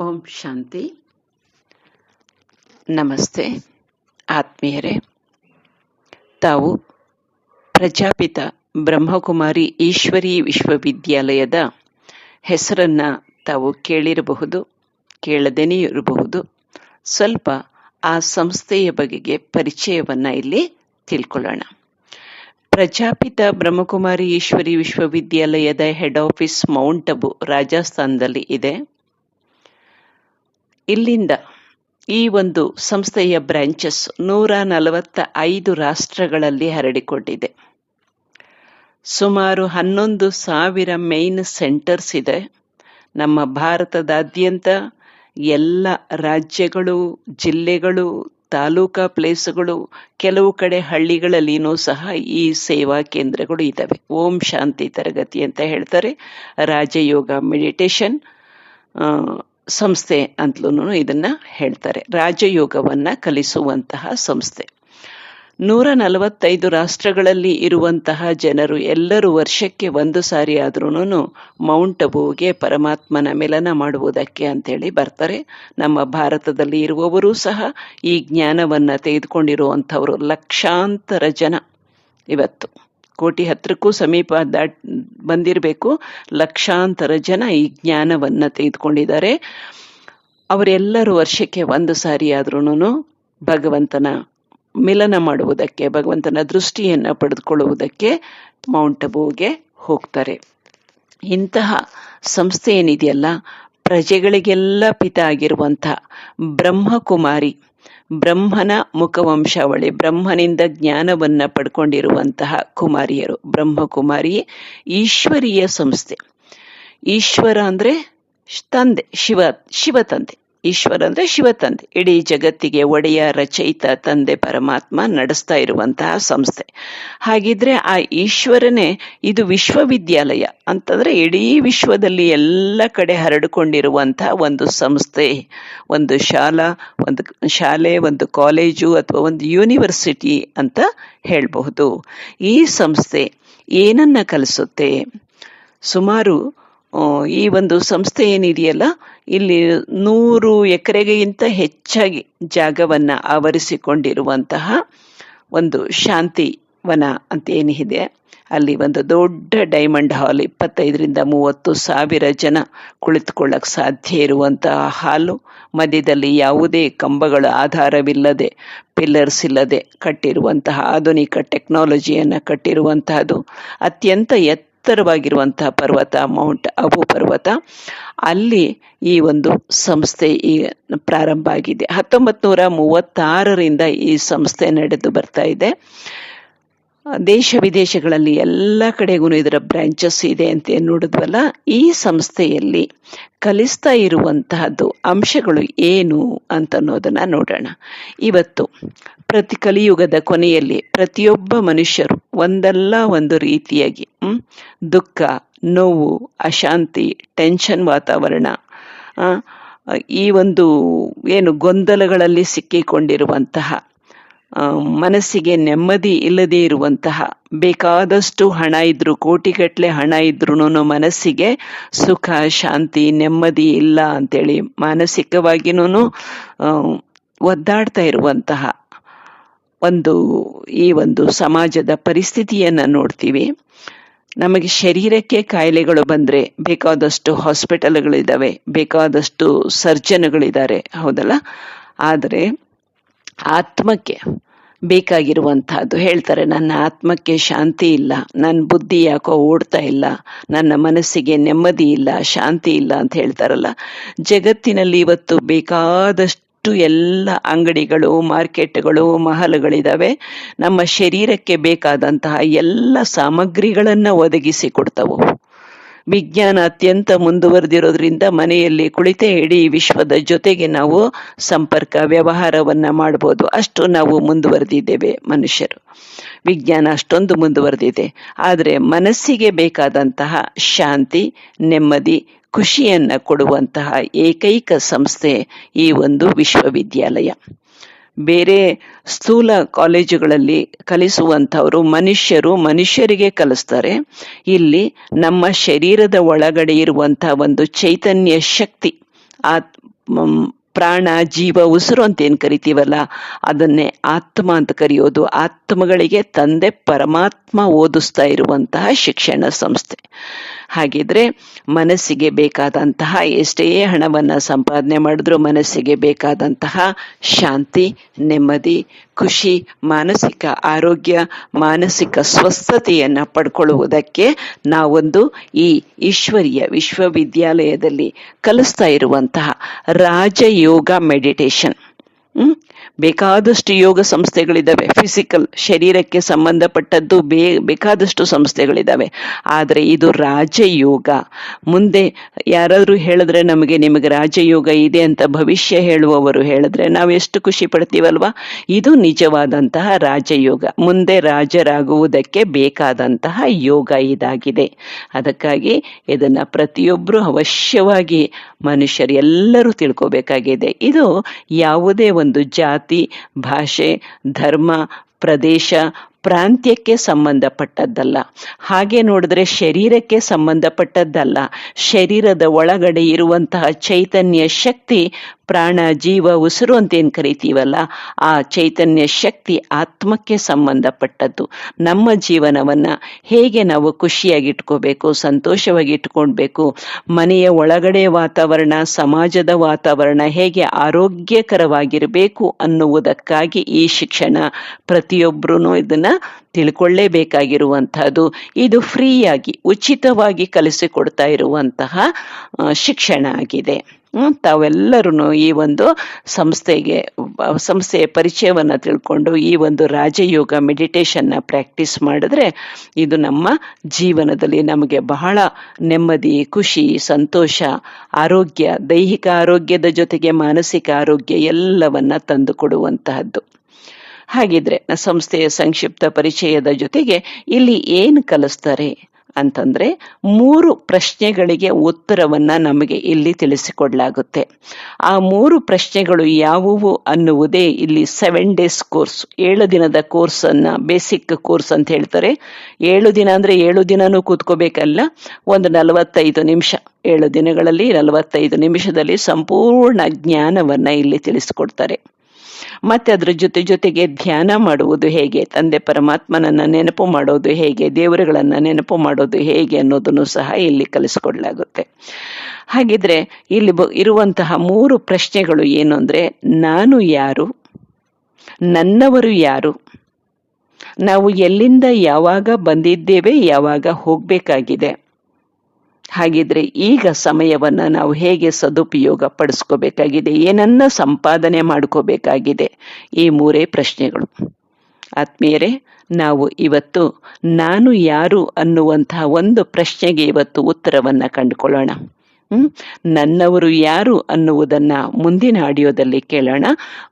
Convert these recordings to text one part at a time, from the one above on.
ಓಂ ಶಾಂತಿ. ನಮಸ್ತೆ, ಆತ್ಮೀಯರೇ. ತಾವು ಪ್ರಜಾಪಿತ ಬ್ರಹ್ಮಕುಮಾರಿ ಈಶ್ವರಿ ವಿಶ್ವವಿದ್ಯಾಲಯದ ಹೆಸರನ್ನು ತಾವು ಕೇಳಿರಬಹುದು, ಕೇಳದೇನೇ ಇರಬಹುದು. ಸ್ವಲ್ಪ ಆ ಸಂಸ್ಥೆಯ ಬಗೆಗೆ ಪರಿಚಯವನ್ನು ಇಲ್ಲಿ ತಿಳ್ಕೊಳ್ಳೋಣ. ಪ್ರಜಾಪಿತ ಬ್ರಹ್ಮಕುಮಾರಿ ಈಶ್ವರಿ ವಿಶ್ವವಿದ್ಯಾಲಯದ ಹೆಡ್ ಆಫೀಸ್ ಮೌಂಟ್ ಅಬು ರಾಜಸ್ಥಾನದಲ್ಲಿ ಇದೆ. ಇಲ್ಲಿಂದ ಈ ಒಂದು ಸಂಸ್ಥೆಯ ಬ್ರಾಂಚಸ್ ನೂರ ನಲವತ್ತ ಐದು ರಾಷ್ಟ್ರಗಳಲ್ಲಿ ಹರಡಿಕೊಂಡಿದೆ. ಸುಮಾರು ಹನ್ನೊಂದು ಸಾವಿರ ಮೇನ್ ಸೆಂಟರ್ಸ್ ಇದೆ. ನಮ್ಮ ಭಾರತದಾದ್ಯಂತ ಎಲ್ಲ ರಾಜ್ಯಗಳು, ಜಿಲ್ಲೆಗಳು, ತಾಲೂಕಾ ಪ್ಲೇಸ್ಗಳು ಕೆಲವು ಕಡೆ ಹಳ್ಳಿಗಳಲ್ಲಿನೂ ಸಹ ಈ ಸೇವಾ ಕೇಂದ್ರಗಳು ಇದ್ದಾವೆ ಓಂ ಶಾಂತಿ ತರಗತಿ ಅಂತ ಹೇಳ್ತಾರೆ. ರಾಜಯೋಗ ಮೆಡಿಟೇಷನ್ ಸಂಸ್ಥೆ ಅಂತಲೂ ಇದನ್ನ ಹೇಳ್ತಾರೆ. ರಾಜಯೋಗವನ್ನ ಕಲಿಸುವಂತಹ ಸಂಸ್ಥೆ. ನೂರ ನಲವತ್ತೈದು ರಾಷ್ಟ್ರಗಳಲ್ಲಿ ಇರುವಂತಹ ಜನರು ಎಲ್ಲರೂ ವರ್ಷಕ್ಕೆ ಒಂದು ಸಾರಿ ಆದ್ರೂ ಮೌಂಟ್ ಅಬೂಗೆ ಪರಮಾತ್ಮನ ಮಿಲನ ಮಾಡುವುದಕ್ಕೆ ಅಂತೇಳಿ ಬರ್ತಾರೆ. ನಮ್ಮ ಭಾರತದಲ್ಲಿ ಇರುವವರೂ ಸಹ ಈ ಜ್ಞಾನವನ್ನು ತೆಗೆದುಕೊಂಡಿರುವಂಥವರು ಲಕ್ಷಾಂತರ ಜನ. ಇವತ್ತು ಕೋಟಿ ಹತ್ತಿರಕ್ಕೂ ಸಮೀಪ ದಾಟ್ ಬಂದಿರಬೇಕು. ಲಕ್ಷಾಂತರ ಜನ ಈ ಜ್ಞಾನವನ್ನು ತೆಗೆದುಕೊಂಡಿದ್ದಾರೆ. ಅವರೆಲ್ಲರೂ ವರ್ಷಕ್ಕೆ ಒಂದು ಸಾರಿ ಆದ್ರೂ ಭಗವಂತನ ಮಿಲನ ಮಾಡುವುದಕ್ಕೆ, ಭಗವಂತನ ದೃಷ್ಟಿಯನ್ನು ಪಡೆದುಕೊಳ್ಳುವುದಕ್ಕೆ ಮೌಂಟ್ ಅಬುಗೆ ಹೋಗ್ತಾರೆ. ಇಂತಹ ಸಂಸ್ಥೆ ಏನಿದೆಯಲ್ಲ? ಪ್ರಜೆಗಳಿಗೆಲ್ಲ ಪಿತ ಆಗಿರುವಂಥ ಬ್ರಹ್ಮಕುಮಾರಿ. ಬ್ರಹ್ಮನ ಮುಖವಂಶಾವಳಿ, ಬ್ರಹ್ಮನಿಂದ ಜ್ಞಾನವನ್ನ ಪಡ್ಕೊಂಡಿರುವಂತಹ ಕುಮಾರಿಯರು. ಬ್ರಹ್ಮಕುಮಾರಿ ಈಶ್ವರೀಯ ಸಂಸ್ಥೆ. ಈಶ್ವರ ಅಂದ್ರೆ ತಂದೆ, ಶಿವ ಶಿವ ತಂದೆ ಈಶ್ವರ ಅಂದ್ರೆ ಶಿವ ತಂದೆ ಇಡೀ ಜಗತ್ತಿಗೆ ಒಡೆಯ ರಚಯಿತ ತಂದೆ ಪರಮಾತ್ಮ ನಡೆಸ್ತಾ ಇರುವಂತಹ ಸಂಸ್ಥೆ. ಹಾಗಿದ್ರೆ ಆ ಈಶ್ವರನೇ ಇದು ವಿಶ್ವವಿದ್ಯಾಲಯ ಅಂತಂದ್ರೆ ಇಡೀ ವಿಶ್ವದಲ್ಲಿ ಎಲ್ಲ ಕಡೆ ಹರಡಿಕೊಂಡಿರುವಂತಹ ಒಂದು ಸಂಸ್ಥೆ, ಒಂದು ಶಾಲಾ, ಒಂದು ಶಾಲೆ, ಒಂದು ಕಾಲೇಜು ಅಥವಾ ಒಂದು ಯೂನಿವರ್ಸಿಟಿ ಅಂತ ಹೇಳಬಹುದು. ಈ ಸಂಸ್ಥೆ ಏನನ್ನ ಕಲಿಸುತ್ತೆ? ಸುಮಾರು ಈ ಒಂದು ಸಂಸ್ಥೆ ಏನಿದೆಯಲ್ಲ, ಇಲ್ಲಿ ನೂರು ಎಕರೆಗಿಂತ ಹೆಚ್ಚಾಗಿ ಜಾಗವನ್ನ ಆವರಿಸಿಕೊಂಡಿರುವಂತಹ ಒಂದು ಶಾಂತಿ ವನ ಅಂತ ಏನಿದೆ, ಅಲ್ಲಿ ಒಂದು ದೊಡ್ಡ ಡೈಮಂಡ್ ಹಾಲ್, ಇಪ್ಪತ್ತೈದರಿಂದ ಮೂವತ್ತು ಸಾವಿರ ಜನ ಕುಳಿತುಕೊಳ್ಳಕ್ಕೆ ಸಾಧ್ಯ ಇರುವಂತಹ ಹಾಲು, ಮಧ್ಯದಲ್ಲಿ ಯಾವುದೇ ಕಂಬಗಳ ಆಧಾರವಿಲ್ಲದೆ, ಪಿಲ್ಲರ್ಸ್ ಇಲ್ಲದೆ ಕಟ್ಟಿರುವಂತಹ ಆಧುನಿಕ ಟೆಕ್ನಾಲಜಿಯನ್ನು ಕಟ್ಟಿರುವಂತಹದ್ದು, ಅತ್ಯಂತ ಎತ್ತರವಾಗಿರುವಂತಹ ಪರ್ವತ, ಮೌಂಟ್ ಅಬು ಪರ್ವತ. ಅಲ್ಲಿ ಈ ಒಂದು ಸಂಸ್ಥೆ ಈ ಪ್ರಾರಂಭ ಆಗಿದೆ. ಹತ್ತೊಂಬತ್ತು ನೂರ ಮೂವತ್ತಾರರಿಂದ ಈ ಸಂಸ್ಥೆ ನಡೆದು ಬರ್ತಾ ಇದೆ. ದೇಶ ವಿದೇಶಗಳಲ್ಲಿ ಎಲ್ಲ ಕಡೆಗೂ ಇದರ ಬ್ರಾಂಚಸ್ ಇದೆ ಅಂತ ನೋಡಿದ್ವಲ್ಲ? ಈ ಸಂಸ್ಥೆಯಲ್ಲಿ ಕಲಿಸ್ತಾ ಇರುವಂತಹದ್ದು ಅಂಶಗಳು ಏನು ಅಂತ ಅನ್ನೋದನ್ನ ನೋಡೋಣ. ಇವತ್ತು ಪ್ರತಿ ಕಲಿಯುಗದ ಕೊನೆಯಲ್ಲಿ ಪ್ರತಿಯೊಬ್ಬ ಮನುಷ್ಯರು ಒಂದಲ್ಲ ಒಂದು ರೀತಿಯಾಗಿ ದುಃಖ, ನೋವು, ಅಶಾಂತಿ ಟೆನ್ಷನ್ ವಾತಾವರಣ ಈ ಒಂದು ಏನು ಗೊಂದಲಗಳಲ್ಲಿ ಸಿಕ್ಕಿಕೊಂಡಿರುವಂತಹ ಮನಸ್ಸಿಗೆ ನೆಮ್ಮದಿ ಇಲ್ಲದೆ ಇರುವಂತಹ ಬೇಕಾದಷ್ಟು ಹಣ ಇದ್ರು ಕೋಟಿಗಟ್ಟಲೆ ಹಣ ಇದ್ರೂ ಮನಸ್ಸಿಗೆ ಸುಖ, ಶಾಂತಿ, ನೆಮ್ಮದಿ ಇಲ್ಲ ಅಂತೇಳಿ ಮಾನಸಿಕವಾಗಿನೂ ಒದ್ದಾಡ್ತಾ ಇರುವಂತಹ ಒಂದು ಈ ಒಂದು ಸಮಾಜದ ಪರಿಸ್ಥಿತಿಯನ್ನು ನೋಡ್ತೀವಿ. ನಮಗೆ ಶರೀರಕ್ಕೆ ಕಾಯಿಲೆಗಳು ಬಂದ್ರೆ ಬೇಕಾದಷ್ಟು ಹಾಸ್ಪಿಟಲ್ಗಳಿದ್ದಾವೆ ಬೇಕಾದಷ್ಟು ಸರ್ಜನ್ಗಳಿದ್ದಾರೆ, ಹೌದಲ್ಲ? ಆದರೆ ಆತ್ಮಕ್ಕೆ ಬೇಕಾಗಿರುವಂತಹದ್ದು ಹೇಳ್ತಾರೆ, ನನ್ನ ಆತ್ಮಕ್ಕೆ ಶಾಂತಿ ಇಲ್ಲ, ನನ್ನ ಬುದ್ಧಿ ಯಾಕೋ ಓಡ್ತಾ ಇಲ್ಲ, ನನ್ನ ಮನಸ್ಸಿಗೆ ನೆಮ್ಮದಿ ಇಲ್ಲ, ಶಾಂತಿ ಇಲ್ಲ ಅಂತ ಹೇಳ್ತಾರಲ್ಲ. ಜಗತ್ತಿನಲ್ಲಿ ಇವತ್ತು ಬೇಕಾದಷ್ಟು ಎಲ್ಲ ಅಂಗಡಿಗಳು, ಮಾರ್ಕೆಟ್ಗಳು, ಮಹಲುಗಳಿದಾವೆ. ನಮ್ಮ ಶರೀರಕ್ಕೆ ಬೇಕಾದಂತಹ ಎಲ್ಲ ಸಾಮಗ್ರಿಗಳನ್ನ ಒದಗಿಸಿ ಕೊಡ್ತವು. ವಿಜ್ಞಾನ ಅತ್ಯಂತ ಮುಂದುವರೆದಿರೋದ್ರಿಂದ ಮನೆಯಲ್ಲಿ ಕುಳಿತೇ ಇಡೀ ವಿಶ್ವದ ಜೊತೆಗೆ ನಾವು ಸಂಪರ್ಕ ವ್ಯವಹಾರವನ್ನ ಮಾಡಬಹುದು ಅಷ್ಟು ನಾವು ಮುಂದುವರೆದಿದ್ದೇವೆ ಮನುಷ್ಯರು. ವಿಜ್ಞಾನ ಅಷ್ಟೊಂದು ಮುಂದುವರೆದಿದೆ. ಆದರೆ ಮನಸ್ಸಿಗೆ ಬೇಕಾದಂತಹ ಶಾಂತಿ, ನೆಮ್ಮದಿ, ಖುಷಿಯನ್ನ ಕೊಡುವಂತಹ ಏಕೈಕ ಸಂಸ್ಥೆ ಈ ಒಂದು ವಿಶ್ವವಿದ್ಯಾಲಯ. ಬೇರೆ ಸ್ಥೂಲ ಕಾಲೇಜುಗಳಲ್ಲಿ ಕಲಿಸುವಂಥವರು ಮನುಷ್ಯರು ಮನುಷ್ಯರಿಗೆ ಕಲಿಸ್ತಾರೆ. ಇಲ್ಲಿ ನಮ್ಮ ಶರೀರದ ಒಳಗಡೆ ಇರುವಂಥ ಒಂದು ಚೈತನ್ಯ ಶಕ್ತಿ ಆ ಪ್ರಾಣ, ಜೀವ, ಉಸಿರು ಅಂತ ಏನು ಕರಿತೀವಲ್ಲ, ಅದನ್ನೇ ಆತ್ಮ ಅಂತ ಕರೆಯೋದು. ಆತ್ಮಗಳಿಗೆ ತಂದೆ ಪರಮಾತ್ಮ ಓದಿಸ್ತಾ ಇರುವಂತಹ ಶಿಕ್ಷಣ ಸಂಸ್ಥೆ. ಹಾಗಿದ್ರೆ ಮನಸ್ಸಿಗೆ ಬೇಕಾದಂತಹ ಎಷ್ಟೇ ಹಣವನ್ನು ಸಂಪಾದನೆ ಮಾಡಿದ್ರು ಮನಸ್ಸಿಗೆ ಬೇಕಾದಂತಹ ಶಾಂತಿ, ನೆಮ್ಮದಿ, ಖುಷಿ, ಮಾನಸಿಕ ಆರೋಗ್ಯ, ಮಾನಸಿಕ ಸ್ವಸ್ಥತೆಯನ್ನು ಪಡ್ಕೊಳ್ಳುವುದಕ್ಕೆ ನಾವೊಂದು ಈ ಈಶ್ವರಿಯ ವಿಶ್ವವಿದ್ಯಾಲಯದಲ್ಲಿ ಕಲಿಸ್ತಾ ಇರುವಂತಹ ರಾಜಯೋಗ ಮೆಡಿಟೇಷನ್. ಬೇಕಾದಷ್ಟು ಯೋಗ ಸಂಸ್ಥೆಗಳಿದ್ದಾವೆ. ಫಿಸಿಕಲ್ ಶರೀರಕ್ಕೆ ಸಂಬಂಧಪಟ್ಟದ್ದು ಬೇ, ಬೇಕಾದಷ್ಟು ಸಂಸ್ಥೆಗಳಿದ್ದಾವೆ. ಆದರೆ ಇದು ರಾಜಯೋಗ. ಮುಂದೆ ಯಾರಾದರೂ ಹೇಳಿದ್ರೆ ನಮಗೆ ನಿಮಗೆ ರಾಜಯೋಗ ಇದೆ ಅಂತ ಭವಿಷ್ಯ ಹೇಳುವವರು ಹೇಳಿದ್ರೆ ನಾವು ಎಷ್ಟು ಖುಷಿ ಪಡ್ತೀವಲ್ವಾ? ಇದು ನಿಜವಾದಂತಹ ರಾಜಯೋಗ. ಮುಂದೆ ರಾಜರಾಗುವುದಕ್ಕೆ ಬೇಕಾದಂತಹ ಯೋಗ ಇದಾಗಿದೆ. ಅದಕ್ಕಾಗಿ ಇದನ್ನು ಪ್ರತಿಯೊಬ್ಬರು ಅವಶ್ಯವಾಗಿ ಮನುಷ್ಯರು ಎಲ್ಲರೂ ತಿಳ್ಕೋಬೇಕಾಗಿದೆ. ಇದು ಯಾವುದೇ ಒಂದು ಜಾತಿ ಭಾಷೆ ಧರ್ಮ ಪ್ರದೇಶ ಪ್ರಾಂತ್ಯಕ್ಕೆ ಸಂಬಂಧಪಟ್ಟದ್ದಲ್ಲ. ಹಾಗೆ ನೋಡಿದ್ರೆ ಶರೀರಕ್ಕೆ ಸಂಬಂಧಪಟ್ಟದ್ದಲ್ಲ. ಶರೀರದ ಒಳಗಡೆ ಇರುವಂತಹ ಚೈತನ್ಯ ಶಕ್ತಿ ಪ್ರಾಣ ಜೀವ ಉಸಿರು ಅಂತ ಏನು ಕರಿತೀವಲ್ಲ, ಆ ಚೈತನ್ಯ ಶಕ್ತಿ ಆತ್ಮಕ್ಕೆ ಸಂಬಂಧಪಟ್ಟದ್ದು. ನಮ್ಮ ಜೀವನವನ್ನು ಹೇಗೆ ನಾವು ಖುಷಿಯಾಗಿಟ್ಕೋಬೇಕು ಸಂತೋಷವಾಗಿ ಇಟ್ಕೊಳ್ಬೇಕು, ಮನೆಯ ಒಳಗಡೆ ವಾತಾವರಣ, ಸಮಾಜದ ವಾತಾವರಣ ಹೇಗೆ ಆರೋಗ್ಯಕರವಾಗಿರಬೇಕು ಅನ್ನುವುದಕ್ಕಾಗಿ ಈ ಶಿಕ್ಷಣ ಪ್ರತಿಯೊಬ್ಬರೂ ಇದನ್ನು ತಿಳ್ಕೊಳ್ಳೇಬೇಕಾಗಿರುವಂತಹದ್ದು. ಇದು ಫ್ರೀಯಾಗಿ, ಉಚಿತವಾಗಿ ಕಲಿಸಿಕೊಡ್ತಾ ಇರುವಂತಹ ಶಿಕ್ಷಣ ಆಗಿದೆ. ತಾವೆಲ್ಲರೂ ಈ ಒಂದು ಸಂಸ್ಥೆಗೆ ಸಂಸ್ಥೆಯ ಪರಿಚಯವನ್ನು ತಿಳ್ಕೊಂಡು ಈ ಒಂದು ರಾಜಯೋಗ ಮೆಡಿಟೇಷನ್ನ ಪ್ರಾಕ್ಟೀಸ್ ಮಾಡಿದ್ರೆ ಇದು ನಮ್ಮ ಜೀವನದಲ್ಲಿ ನಮಗೆ ಬಹಳ ನೆಮ್ಮದಿ, ಖುಷಿ, ಸಂತೋಷ, ಆರೋಗ್ಯ, ದೈಹಿಕ ಆರೋಗ್ಯದ ಜೊತೆಗೆ ಮಾನಸಿಕ ಆರೋಗ್ಯ ಎಲ್ಲವನ್ನ ತಂದು ಕೊಡುವಂತಹದ್ದು. ಹಾಗಿದ್ರೆ ಸಂಸ್ಥೆಯ ಸಂಕ್ಷಿಪ್ತ ಪರಿಚಯದ ಜೊತೆಗೆ ಇಲ್ಲಿ ಏನು ಕಲಿಸ್ತಾರೆ? ಅಂತಂದ್ರೆ ಮೂರು ಪ್ರಶ್ನೆಗಳಿಗೆ ಉತ್ತರವನ್ನ ನಮಗೆ ಇಲ್ಲಿ ತಿಳಿಸಿಕೊಡಲಾಗುತ್ತೆ. ಆ ಮೂರು ಪ್ರಶ್ನೆಗಳು ಯಾವುವು ಅನ್ನುವುದೇ ಇಲ್ಲಿ ಸೆವೆನ್ ಡೇಸ್ ಕೋರ್ಸ್ ಏಳು ದಿನದ ಕೋರ್ಸ್ ಅನ್ನ ಬೇಸಿಕ್ ಕೋರ್ಸ್ ಅಂತ ಹೇಳ್ತಾರೆ. ಏಳು ದಿನ ಅಂದ್ರೆ ಏಳು ದಿನನೂ ಕೂತ್ಕೋಬೇಕಲ್ಲ, ಒಂದು ನಲವತ್ತೈದು ನಿಮಿಷ. ಏಳು ದಿನಗಳಲ್ಲಿ ನಲವತ್ತೈದು ನಿಮಿಷದಲ್ಲಿ ಸಂಪೂರ್ಣ ಜ್ಞಾನವನ್ನ ಇಲ್ಲಿ ತಿಳಿಸಿಕೊಡ್ತಾರೆ. ಮತ್ತೆ ಅದರ ಜೊತೆ ಜೊತೆಗೆ ಧ್ಯಾನ ಮಾಡುವುದು ಹೇಗೆ? ತಂದೆ ಪರಮಾತ್ಮನನ್ನ ನೆನಪು ಮಾಡೋದು ಹೇಗೆ? ದೇವರುಗಳನ್ನ ನೆನಪು ಮಾಡೋದು ಹೇಗೆ ಅನ್ನೋದನ್ನು ಸಹ ಇಲ್ಲಿ ಕಲಿಸ್ಕೊಡ್ಲಾಗುತ್ತೆ. ಹಾಗಿದ್ರೆ ಇಲ್ಲಿ ಇರುವಂತಹ ಮೂರು ಪ್ರಶ್ನೆಗಳು ಏನು ಅಂದ್ರೆ, ನಾನು ಯಾರು? ನನ್ನವರು ಯಾರು? ನಾವು ಎಲ್ಲಿಂದ ಯಾವಾಗ ಬಂದಿದ್ದೇವೆ? ಯಾವಾಗ ಹೋಗ್ಬೇಕಾಗಿದೆ? ಹಾಗಿದ್ರೆ ಈಗ ಸಮಯವನ್ನ ನಾವು ಹೇಗೆ ಸದುಪಯೋಗ ಪಡಿಸ್ಕೋಬೇಕಾಗಿದೆ? ಏನನ್ನ ಸಂಪಾದನೆ ಮಾಡ್ಕೋಬೇಕಾಗಿದೆ? ಈ ಮೂರೇ ಪ್ರಶ್ನೆಗಳು. ಆತ್ಮೀಯರೇ, ನಾವು ಇವತ್ತು ನಾನು ಯಾರು ಅನ್ನುವಂತಹ ಒಂದು ಪ್ರಶ್ನೆಗೆ ಇವತ್ತು ಉತ್ತರವನ್ನ ಕಂಡುಕೊಳ್ಳೋಣ. ನನ್ನವರು ಯಾರು ಅನ್ನುವುದನ್ನ ಮುಂದಿನ ಆಡಿಯೋದಲ್ಲಿ ಕೇಳೋಣ.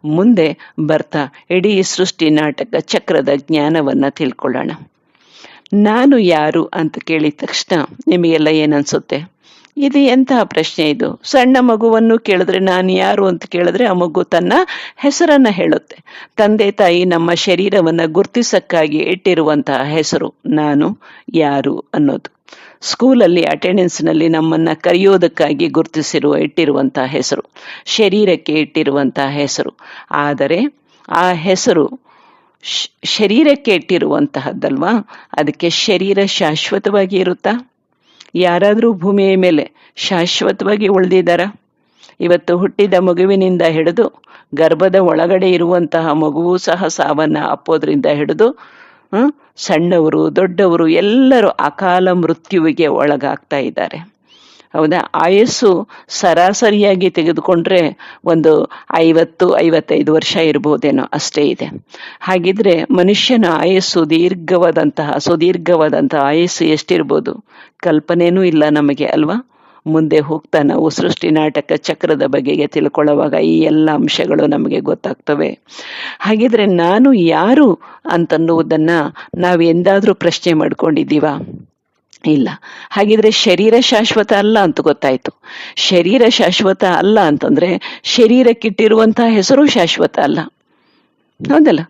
ಮುಂದೆ ಬರ್ತಾ ಇಡೀ ಸೃಷ್ಟಿ ನಾಟಕ ಚಕ್ರದ ಜ್ಞಾನವನ್ನ ತಿಳ್ಕೊಳ್ಳೋಣ. ನಾನು ಯಾರು ಅಂತ ಕೇಳಿದ ತಕ್ಷಣ ನಿಮಗೆಲ್ಲ ಏನನ್ಸುತ್ತೆ ಇದು ಎಂತಹ ಪ್ರಶ್ನೆ ಇದು? ಸಣ್ಣ ಮಗುವನ್ನು ಕೇಳಿದ್ರೆ ನಾನು ಯಾರು ಅಂತ ಕೇಳಿದ್ರೆ ಆ ಮಗು ತನ್ನ ಹೆಸರನ್ನ ಹೇಳುತ್ತೆ. ತಂದೆ ತಾಯಿ ನಮ್ಮ ಶರೀರವನ್ನ ಗುರ್ತಿಸಕ್ಕಾಗಿ ಇಟ್ಟಿರುವಂತಹ ಹೆಸರು ನಾನು ಯಾರು ಅನ್ನೋದು. ಸ್ಕೂಲಲ್ಲಿ ಅಟೆಂಡೆನ್ಸ್ನಲ್ಲಿ ನಮ್ಮನ್ನ ಕರೆಯೋದಕ್ಕಾಗಿ ಗುರುತಿಸಿರುವ ಇಟ್ಟಿರುವಂತಹ ಹೆಸರು, ಶರೀರಕ್ಕೆ ಇಟ್ಟಿರುವಂತಹ ಹೆಸರು. ಆದರೆ ಆ ಹೆಸರು ಶರೀರಕ್ಕೆ ಇಟ್ಟಿರುವಂತಹದ್ದಲ್ವಾ? ಅದಕ್ಕೆ ಶರೀರ ಶಾಶ್ವತವಾಗಿ ಇರುತ್ತಾ? ಯಾರಾದರೂ ಭೂಮಿಯ ಮೇಲೆ ಶಾಶ್ವತವಾಗಿ ಉಳಿದಿದ್ದಾರ? ಇವತ್ತು ಹುಟ್ಟಿದ ಮಗುವಿನಿಂದ ಹಿಡಿದು ಗರ್ಭದ ಒಳಗಡೆ ಇರುವಂತಹ ಮಗುವು ಸಹ ಸಾವನ್ನು ಅಪ್ಪೋದ್ರಿಂದ ಹಿಡಿದು ಸಣ್ಣವರು, ದೊಡ್ಡವರು ಎಲ್ಲರೂ ಅಕಾಲ ಮೃತ್ಯುವಿಗೆ ಒಳಗಾಗ್ತಾ ಇದ್ದಾರೆ. ಹೌದಾ? ಆಯಸ್ಸು ಸರಾಸರಿಯಾಗಿ ತೆಗೆದುಕೊಂಡ್ರೆ ಒಂದು ಐವತ್ತು, ಐವತ್ತೈದು ವರ್ಷ ಇರ್ಬೋದೇನೋ ಅಷ್ಟೇ ಇದೆ. ಹಾಗಿದ್ರೆ ಮನುಷ್ಯನ ಆಯಸ್ಸು ದೀರ್ಘವಾದಂತಹ, ಸುದೀರ್ಘವಾದಂತಹ ಆಯಸ್ಸು ಎಷ್ಟಿರ್ಬೋದು? ಕಲ್ಪನೆನೂ ಇಲ್ಲ ನಮಗೆ ಅಲ್ವಾ? ಮುಂದೆ ಹೋಗ್ತಾ ನಾವು ಸೃಷ್ಟಿ ನಾಟಕ ಚಕ್ರದ ಬಗೆಗೆ ತಿಳ್ಕೊಳ್ಳುವಾಗ ಈ ಎಲ್ಲ ಅಂಶಗಳು ನಮಗೆ ಗೊತ್ತಾಗ್ತವೆ. ಹಾಗಿದ್ರೆ ನಾನು ಯಾರು ಅಂತನ್ನುವುದನ್ನ ನಾವು ಎಂದಾದ್ರೂ ಪ್ರಶ್ನೆ ಮಾಡ್ಕೊಂಡಿದ್ದೀವಾ? ಇಲ್ಲ. ಹಾಗಿದ್ರೆ ಶರೀರ ಶಾಶ್ವತ ಅಲ್ಲ ಅಂತ ಗೊತ್ತಾಯ್ತು. ಶರೀರ ಶಾಶ್ವತ ಅಲ್ಲ ಅಂತಂದ್ರೆ ಶರೀರಕ್ಕಿಟ್ಟಿರುವಂತಹ ಹೆಸರು ಶಾಶ್ವತ ಅಲ್ಲ. ಹೌದಲ್ಲ?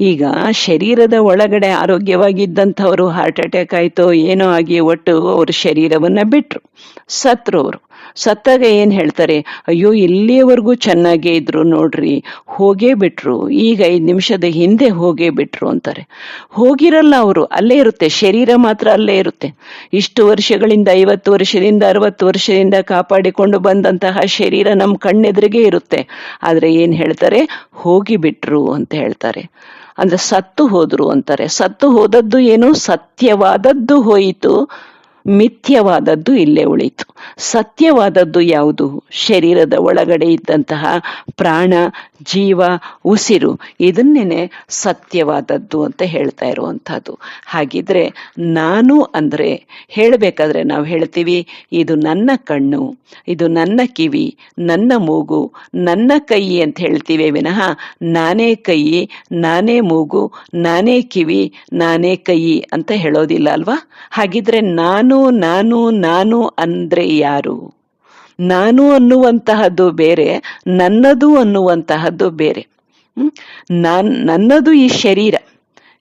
ಈಗ ಶರೀರದ ಒಳಗಡೆ ಆರೋಗ್ಯವಾಗಿದ್ದಂಥವರು ಹಾರ್ಟ್ ಅಟ್ಯಾಕ್ ಆಯ್ತೋ ಏನೋ ಆಗಿ ಒಟ್ಟು ಅವ್ರ ಶರೀರವನ್ನ ಬಿಟ್ರು. ಸತ್ರು ಅವರು ಸತ್ತಾಗ ಏನ್ ಹೇಳ್ತಾರೆ? ಅಯ್ಯೋ, ಇಲ್ಲಿಯವರೆಗೂ ಚೆನ್ನಾಗೇ ಇದ್ರು ನೋಡ್ರಿ. ಹೋಗೇ ಬಿಟ್ರು. ಈಗ ಐದು ನಿಮಿಷದ ಹಿಂದೆ ಹೋಗೇ ಬಿಟ್ರು ಅಂತಾರೆ. ಹೋಗಿರಲ್ಲ ಅವರು. ಅಲ್ಲೇ ಇರುತ್ತೆ. ಶರೀರ ಮಾತ್ರ ಅಲ್ಲೇ ಇರುತ್ತೆ. ಇಷ್ಟು ವರ್ಷಗಳಿಂದ, ಐವತ್ತು ವರ್ಷದಿಂದ, ಅರವತ್ತು ವರ್ಷದಿಂದ ಕಾಪಾಡಿಕೊಂಡು ಬಂದಂತಹ ಶರೀರ ನಮ್ಮ ಕಣ್ಣೆದುರಿಗೆ ಇರುತ್ತೆ. ಆದ್ರೆ ಏನ್ ಹೇಳ್ತಾರೆ? ಹೋಗಿ ಬಿಟ್ರು ಅಂತ ಹೇಳ್ತಾರೆ. ಅಂದ್ರೆ ಸತ್ತು ಹೋದ್ರು ಅಂತಾರೆ. ಸತ್ತು ಹೋದದ್ದು ಏನು ಸತ್ಯವಾದದ್ದು ಹೋಯಿತು. ಮಿಥ್ಯವಾದದ್ದು ಇಲ್ಲೇ ಉಳಿತು. ಸತ್ಯವಾದದ್ದು ಯಾವುದು? ಶರೀರದ ಒಳಗಡೆ ಇದ್ದಂತಹ ಪ್ರಾಣ, ಜೀವ, ಉಸಿರು ಇದನ್ನೇನೆ ಸತ್ಯವಾದದ್ದು ಅಂತ ಹೇಳ್ತಾ ಇರುವಂತಹದ್ದು ಹಾಗಿದ್ರೆ ನಾನು ಅಂದ್ರೆ ಹೇಳಬೇಕಾದ್ರೆ ನಾವು ಹೇಳ್ತೀವಿ, ಇದು ನನ್ನ ಕಣ್ಣು, ಇದು ನನ್ನ ಕಿವಿ, ನನ್ನ ಮೂಗು, ನನ್ನ ಕೈ ಅಂತ ಹೇಳ್ತೀವಿ ವಿನಃ ನಾನೇ ಕೈ, ನಾನೇ ಮೂಗು, ನಾನೇ ಕಿವಿ, ನಾನೇ ಕೈ ಅಂತ ಹೇಳೋದಿಲ್ಲ ಅಲ್ವಾ? ಹಾಗಿದ್ರೆ ನಾನು ನಾನು ನಾನು ಅಂದ್ರೆ ಯಾರು? ನಾನು ಅನ್ನುವಂತಹದ್ದು ಬೇರೆ, ನನ್ನದು ಅನ್ನುವಂತಹದ್ದು ಬೇರೆ. ನಾನ್, ನನ್ನದು ಈ ಶರೀರ.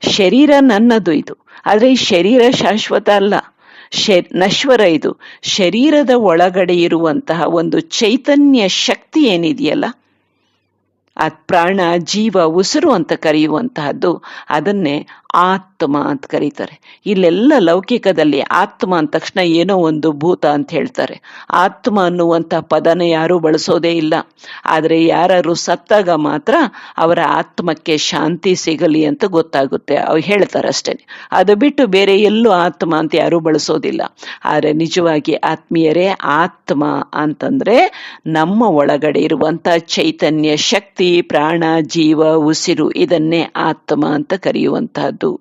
ಶರೀರ ನನ್ನದು ಇದು. ಆದ್ರೆ ಈ ಶರೀರ ಶಾಶ್ವತ ಅಲ್ಲ. ನಶ್ವರ ಇದು. ಶರೀರದ ಒಳಗಡೆ ಇರುವಂತಹ ಒಂದು ಚೈತನ್ಯ ಶಕ್ತಿ ಏನಿದೆಯಲ್ಲ ಆ ಪ್ರಾಣ, ಜೀವ, ಉಸಿರು ಅಂತ ಕರೆಯುವಂತಹದ್ದು ಅದನ್ನೇ ಆತ್ಮ ಅಂತ ಕರೀತಾರೆ. ಇಲ್ಲೆಲ್ಲ ಲೌಕಿಕದಲ್ಲಿ ಆತ್ಮ ಅಂದ ತಕ್ಷಣ ಏನೋ ಒಂದು ಭೂತ ಅಂತ ಹೇಳ್ತಾರೆ. ಆತ್ಮ ಅನ್ನುವಂಥ ಪದನ ಯಾರೂ ಬಳಸೋದೇ ಇಲ್ಲ. ಆದರೆ ಯಾರು ಸತ್ತಾಗ ಮಾತ್ರ ಅವರ ಆತ್ಮಕ್ಕೆ ಶಾಂತಿ ಸಿಗಲಿ ಅಂತ ಗೊತ್ತಾಗುತ್ತೆ. ಅವ್ರು ಹೇಳ್ತಾರೆ ಅಷ್ಟೇ. ಅದು ಬಿಟ್ಟು ಬೇರೆ ಎಲ್ಲೂ ಆತ್ಮ ಅಂತ ಯಾರೂ ಬಳಸೋದಿಲ್ಲ. ಆದರೆ ನಿಜವಾಗಿ ಆತ್ಮೀಯರೇ ಆತ್ಮ ಅಂತಂದ್ರೆ ನಮ್ಮ ಒಳಗಡೆ ಇರುವಂತ ಚೈತನ್ಯ ಶಕ್ತಿ ಪ್ರಾಣ, ಜೀವ, ಉಸಿರು ಇದನ್ನೇ ಆತ್ಮ ಅಂತ ಕರೆಯುವಂತಹದ್ದು.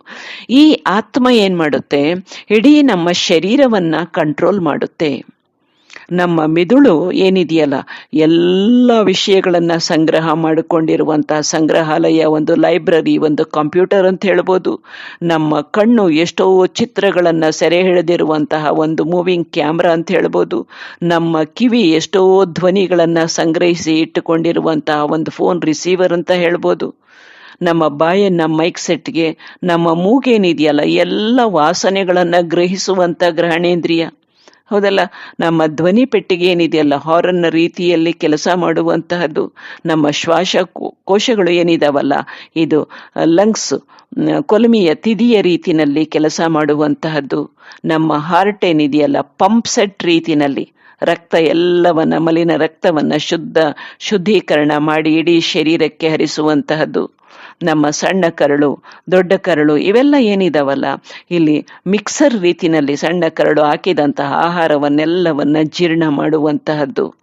ಈ ಆತ್ಮ ಏನ್ ಮಾಡುತ್ತೆ? ಇಡೀ ನಮ್ಮ ಶರೀರವನ್ನ ಕಂಟ್ರೋಲ್ ಮಾಡುತ್ತೆ. ನಮ್ಮ ಮಿದುಳು ಏನಿದೆಯಲ್ಲ, ಎಲ್ಲ ವಿಷಯಗಳನ್ನ ಸಂಗ್ರಹ ಮಾಡಿಕೊಂಡಿರುವಂತಹ ಸಂಗ್ರಹಾಲಯ, ಒಂದು ಲೈಬ್ರರಿ, ಒಂದು ಕಂಪ್ಯೂಟರ್ ಅಂತ ಹೇಳ್ಬೋದು. ನಮ್ಮ ಕಣ್ಣು ಎಷ್ಟೋ ಚಿತ್ರಗಳನ್ನ ಸೆರೆ ಹಿಡಿದಿರುವಂತಹ ಒಂದು ಮೂವಿಂಗ್ ಕ್ಯಾಮ್ರಾ ಅಂತ ಹೇಳ್ಬೋದು. ನಮ್ಮ ಕಿವಿ ಎಷ್ಟೋ ಧ್ವನಿಗಳನ್ನ ಸಂಗ್ರಹಿಸಿ ಇಟ್ಟುಕೊಂಡಿರುವಂತಹ ಒಂದು ಫೋನ್ ರಿಸೀವರ್ ಅಂತ ಹೇಳ್ಬೋದು. ನಮ್ಮ ಬಾಯನ್ನ ಮೈಕ್ ಸೆಟ್ಗೆ, ನಮ್ಮ ಮೂಗೇನಿದೆಯಲ್ಲ, ಎಲ್ಲ ವಾಸನೆಗಳನ್ನ ಗ್ರಹಿಸುವಂತ ಗ್ರಹಣೇಂದ್ರಿಯ ಹೌದಲ್ಲ? ನಮ್ಮ ಧ್ವನಿ ಪೆಟ್ಟಿಗೆ ಏನಿದೆಯಲ್ಲ ಹಾರನ್ನ ರೀತಿಯಲ್ಲಿ ಕೆಲಸ ಮಾಡುವಂತಹದ್ದು, ನಮ್ಮ ಶ್ವಾಸ ಕೋಶಗಳು ಏನಿದಾವಲ್ಲ, ಇದು ಲಂಗ್ಸ್ ಕೊಲಮಿಯ ತಿದಿಯ ರೀತಿನಲ್ಲಿ ಕೆಲಸ ಮಾಡುವಂತಹದ್ದು, ನಮ್ಮ ಹಾರ್ಟ್ ಏನಿದೆಯಲ್ಲ ಪಂಪ್ ಸೆಟ್ ರೀತಿನಲ್ಲಿ, ರಕ್ತ ಎಲ್ಲವನ್ನ, ಮಲಿನ ರಕ್ತವನ್ನ ಶುದ್ಧ ಶುದ್ಧೀಕರಣ ಮಾಡಿ ಇಡೀ ಶರೀರಕ್ಕೆ ಹರಿಸುವಂತಹದ್ದು. ನಮ್ಮ ಸಣ್ಣ ಕರಳು, ದೊಡ್ಡ ಕರಳು ಇವೆಲ್ಲ ಏನಿದಾವಲ್ಲ? ಇಲ್ಲಿ ಮಿಕ್ಸರ್ ರೀತಿನಲ್ಲಿ ಸಣ್ಣ ಕರಳು ಹಾಕಿದಂತಹ ಆಹಾರವನ್ನೆಲ್ಲವನ್ನ ಜೀರ್ಣ ಮಾಡುವಂತಹದ್ದು.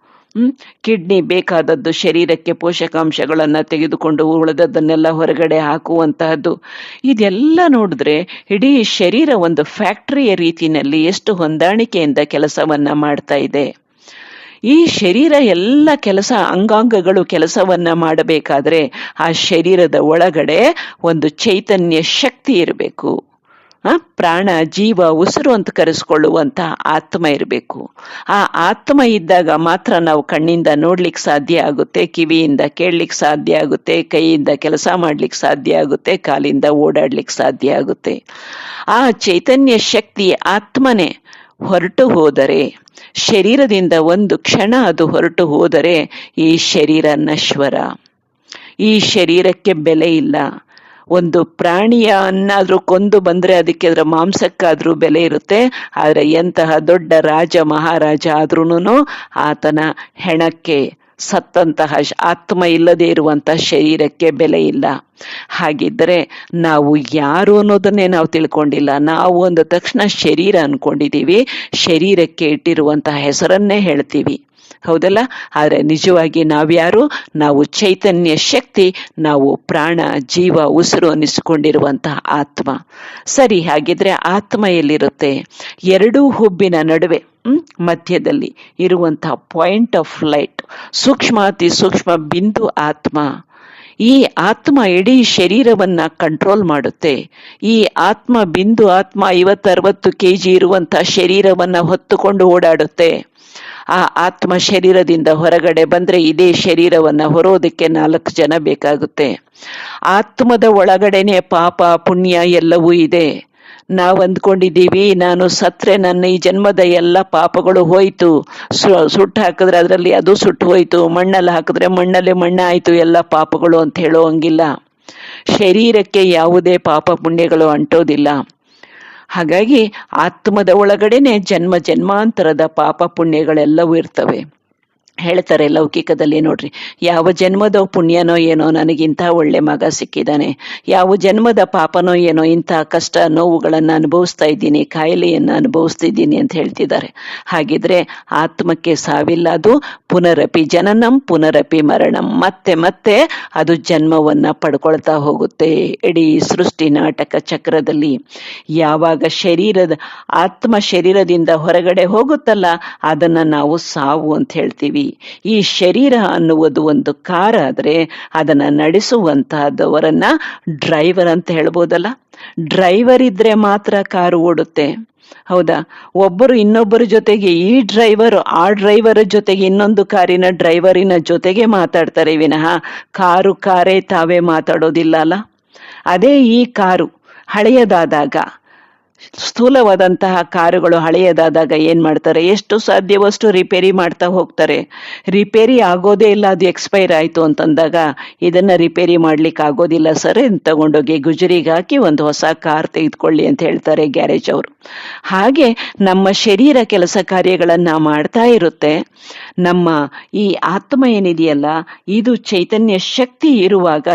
ಕಿಡ್ನಿ ಬೇಕಾದದ್ದು ಶರೀರಕ್ಕೆ ಪೋಷಕಾಂಶಗಳನ್ನು ತೆಗೆದುಕೊಂಡು ಉಳಿದದ್ದನ್ನೆಲ್ಲ ಹೊರಗಡೆ ಹಾಕುವಂತಹದ್ದು. ಇದೆಲ್ಲ ನೋಡಿದ್ರೆ ಇಡೀ ಶರೀರ ಒಂದು ಫ್ಯಾಕ್ಟರಿಯ ರೀತಿಯಲ್ಲಿ ಎಷ್ಟು ಹೊಂದಾಣಿಕೆಯಿಂದ ಕೆಲಸವನ್ನ ಮಾಡ್ತಾ ಇದೆ. ಈ ಶರೀರ ಎಲ್ಲ ಕೆಲಸ ಅಂಗಾಂಗಗಳು ಕೆಲಸವನ್ನ ಮಾಡಬೇಕಾದ್ರೆ ಆ ಶರೀರದ ಒಳಗಡೆ ಒಂದು ಚೈತನ್ಯ ಶಕ್ತಿ ಇರಬೇಕು. ಪ್ರಾಣ, ಜೀವ, ಉಸಿರು ಅಂತ ಕರೆಸ್ಕೊಳ್ಳುವಂತ ಆತ್ಮ ಇರಬೇಕು. ಆ ಆತ್ಮ ಇದ್ದಾಗ ಮಾತ್ರ ನಾವು ಕಣ್ಣಿಂದ ನೋಡ್ಲಿಕ್ಕೆ ಸಾಧ್ಯ ಆಗುತ್ತೆ, ಕಿವಿಯಿಂದ ಕೇಳಲಿಕ್ಕೆ ಸಾಧ್ಯ ಆಗುತ್ತೆ, ಕೈಯಿಂದ ಕೆಲಸ ಮಾಡ್ಲಿಕ್ಕೆ ಸಾಧ್ಯ ಆಗುತ್ತೆ, ಕಾಲಿಂದ ಓಡಾಡ್ಲಿಕ್ಕೆ ಸಾಧ್ಯ ಆಗುತ್ತೆ. ಆ ಚೈತನ್ಯ ಶಕ್ತಿ ಆತ್ಮನೇ ಹೊರಟು ಹೋದರೆ ಶರೀರದಿಂದ ಒಂದು ಕ್ಷಣ ಅದು ಹೊರಟು ಹೋದರೆ ಈ ಶರೀರ ನಶ್ವರ. ಈ ಶರೀರಕ್ಕೆ ಬೆಲೆ ಇಲ್ಲ. ಒಂದು ಪ್ರಾಣಿಯನ್ನಾದ್ರೂ ಕೊಂದು ಬಂದ್ರೆ ಅದಕ್ಕೆ ಅದರ ಮಾಂಸಕ್ಕಾದ್ರೂ ಬೆಲೆ ಇರುತ್ತೆ. ಆದರೆ ಎಂತಹ ದೊಡ್ಡ ರಾಜ ಮಹಾರಾಜ ಆದ್ರೂನು ಆತನ ಹೆಣಕ್ಕೆ ಸತ್ತಂತಹ ಆತ್ಮ ಇಲ್ಲದೆ ಇರುವಂತಹ ಶರೀರಕ್ಕೆ ಬೆಲೆ ಇಲ್ಲ. ಹಾಗಿದ್ದರೆ ನಾವು ಯಾರು ಅನ್ನೋದನ್ನೇ ನಾವು ತಿಳ್ಕೊಂಡಿಲ್ಲ. ನಾವು ಅಂದ ತಕ್ಷಣ ಶರೀರ ಅನ್ಕೊಂಡಿದೀವಿ ಶರೀರಕ್ಕೆ ಇಟ್ಟಿರುವಂತಹ ಹೆಸರನ್ನೇ ಹೇಳ್ತೀವಿ. ಹೌದಲ್ಲ? ಆದರೆ ನಿಜವಾಗಿ ನಾವ್ಯಾರು? ನಾವು ಚೈತನ್ಯ ಶಕ್ತಿ, ನಾವು ಪ್ರಾಣ, ಜೀವ, ಉಸಿರು ಅನ್ನಿಸಿಕೊಂಡಿರುವಂತಹ ಆತ್ಮ. ಸರಿ, ಹಾಗಿದ್ರೆ ಆತ್ಮ ಎಲ್ಲಿರುತ್ತೆ? ಎರಡೂ ಹುಬ್ಬಿನ ನಡುವೆ ಮಧ್ಯದಲ್ಲಿ ಇರುವಂತಹ ಪಾಯಿಂಟ್ ಆಫ್ ಲೈಟ್ ಸೂಕ್ಷ್ಮ ಅತಿ ಸೂಕ್ಷ್ಮ ಬಿಂದು ಆತ್ಮ. ಈ ಆತ್ಮ ಇಡೀ ಶರೀರವನ್ನ ಕಂಟ್ರೋಲ್ ಮಾಡುತ್ತೆ. ಈ ಆತ್ಮ ಬಿಂದು ಆತ್ಮ ಐವತ್ತರವತ್ತು ಕೆ ಜಿ ಇರುವಂತಹ ಶರೀರವನ್ನ ಹೊತ್ತುಕೊಂಡು ಓಡಾಡುತ್ತೆ. ಆ ಆತ್ಮ ಶರೀರದಿಂದ ಹೊರಗಡೆ ಬಂದ್ರೆ ಇದೇ ಶರೀರವನ್ನ ಹೊರೋದಕ್ಕೆ ನಾಲ್ಕು ಜನ ಬೇಕಾಗುತ್ತೆ. ಆತ್ಮದ ಒಳಗಡೆನೆ ಪಾಪ, ಪುಣ್ಯ ಎಲ್ಲವೂ ಇದೆ. ನಾವು ಅಂದ್ಕೊಂಡಿದ್ದೀವಿ, ನಾನು ಸತ್ರೆ, ನನ್ನ ಈ ಜನ್ಮದ ಎಲ್ಲ ಪಾಪಗಳು ಹೋಯಿತು. ಸುಟ್ಟು ಹಾಕಿದ್ರೆ ಅದರಲ್ಲಿ ಅದು ಸುಟ್ಟು ಹೋಯಿತು. ಮಣ್ಣಲ್ಲಿ ಹಾಕಿದ್ರೆ ಮಣ್ಣಲ್ಲಿ ಮಣ್ಣಾಯಿತು, ಎಲ್ಲ ಪಾಪಗಳು ಅಂತ ಹೇಳೋ ಹಂಗಿಲ್ಲ. ಶರೀರಕ್ಕೆ ಯಾವುದೇ ಪಾಪ ಪುಣ್ಯಗಳು ಅಂಟೋದಿಲ್ಲ. ಹಾಗಾಗಿ ಆತ್ಮದ ಒಳಗಡೆನೆ ಜನ್ಮ ಜನ್ಮಾಂತರದ ಪಾಪ ಪುಣ್ಯಗಳೆಲ್ಲವೂ ಇರ್ತವೆ. ಹೇಳ್ತಾರೆ ಲೌಕಿಕದಲ್ಲಿ ನೋಡ್ರಿ. ಯಾವ ಜನ್ಮದ ಪುಣ್ಯನೋ ಏನೋ ನನಗಿಂತ ಒಳ್ಳೆ ಮಗ ಸಿಕ್ಕಿದ್ದಾನೆ. ಯಾವ ಜನ್ಮದ ಪಾಪನೋ ಏನೋ ಇಂಥ ಕಷ್ಟ ನೋವುಗಳನ್ನು ಅನುಭವಿಸ್ತಾ ಇದ್ದೀನಿ ಕಾಯಿಲೆಯನ್ನು ಅನುಭವಿಸ್ತಿದ್ದೀನಿ ಅಂತ ಹೇಳ್ತಿದ್ದಾರೆ. ಹಾಗಿದ್ರೆ ಆತ್ಮಕ್ಕೆ ಸಾವಿಲ್ಲ ಅದು ಪುನರಪಿ ಜನನಂ ಪುನರಪಿ ಮರಣಂ. ಮತ್ತೆ ಮತ್ತೆ ಅದು ಜನ್ಮವನ್ನ ಪಡ್ಕೊಳ್ತಾ ಹೋಗುತ್ತೆ ಇಡೀ ಸೃಷ್ಟಿ ನಾಟಕ ಚಕ್ರದಲ್ಲಿ. ಯಾವಾಗ ಶರೀರದ, ಆತ್ಮ ಶರೀರದಿಂದ ಹೊರಗಡೆ ಹೋಗುತ್ತಲ್ಲ, ಅದನ್ನು ನಾವು ಸಾವು ಅಂತ ಹೇಳ್ತೀವಿ. ಈ ಶರೀರ ಅನ್ನುವುದು ಒಂದು ಕಾರ್ ಆದರೆ ಅದನ್ನ ನಡೆಸುವಂತಹದವರನ್ನ ಡ್ರೈವರ್ ಅಂತ ಹೇಳ್ಬೋದಲ್ಲ? ಡ್ರೈವರ್ ಇದ್ರೆ ಮಾತ್ರ ಕಾರು ಓಡುತ್ತೆ. ಹೌದಾ? ಒಬ್ಬರು ಇನ್ನೊಬ್ಬರ ಜೊತೆಗೆ ಈ ಡ್ರೈವರ್, ಆ ಡ್ರೈವರ್ ಜೊತೆಗೆ ಇನ್ನೊಂದು ಕಾರಿನ ಡ್ರೈವರಿನ ಜೊತೆಗೆ ಮಾತಾಡ್ತಾರೆ ವಿನಃ ಕಾರು ಕಾರೇ ತಾವೇ ಮಾತಾಡೋದಿಲ್ಲ ಅಲ್ಲ? ಅದೇ ಈ ಕಾರು ಹಳೆಯದಾದಾಗ ಸ್ಥೂಲವಾದಂತಹ ಕಾರುಗಳು ಹಳೆಯದಾದಾಗ ಏನ್ ಮಾಡ್ತಾರೆ? ಎಷ್ಟು ಸಾಧ್ಯವಷ್ಟು ರಿಪೇರಿ ಮಾಡ್ತಾ ಹೋಗ್ತಾರೆ. ರಿಪೇರಿ ಆಗೋದೇ ಇಲ್ಲ, ಅದು ಎಕ್ಸ್ಪೈರ್ ಆಯ್ತು ಅಂತಂದಾಗ ಇದನ್ನ ರಿಪೇರಿ ಮಾಡ್ಲಿಕ್ಕೆ ಆಗೋದಿಲ್ಲ. ಸರ್ ತಗೊಂಡೋಗಿ ಗುಜರಿಗೆ ಹಾಕಿ ಒಂದು ಹೊಸ ಕಾರ್ ತೆಗೆದುಕೊಳ್ಳಿ ಅಂತ ಹೇಳ್ತಾರೆ ಗ್ಯಾರೇಜ್ ಅವರು. ಹಾಗೆ ನಮ್ಮ ಶರೀರ ಕೆಲಸ ಕಾರ್ಯಗಳನ್ನ ಮಾಡ್ತಾ ಇರುತ್ತೆ. ನಮ್ಮ ಈ ಆತ್ಮ ಏನಿದೆಯಲ್ಲ, ಇದು ಚೈತನ್ಯ ಶಕ್ತಿ ಇರುವಾಗ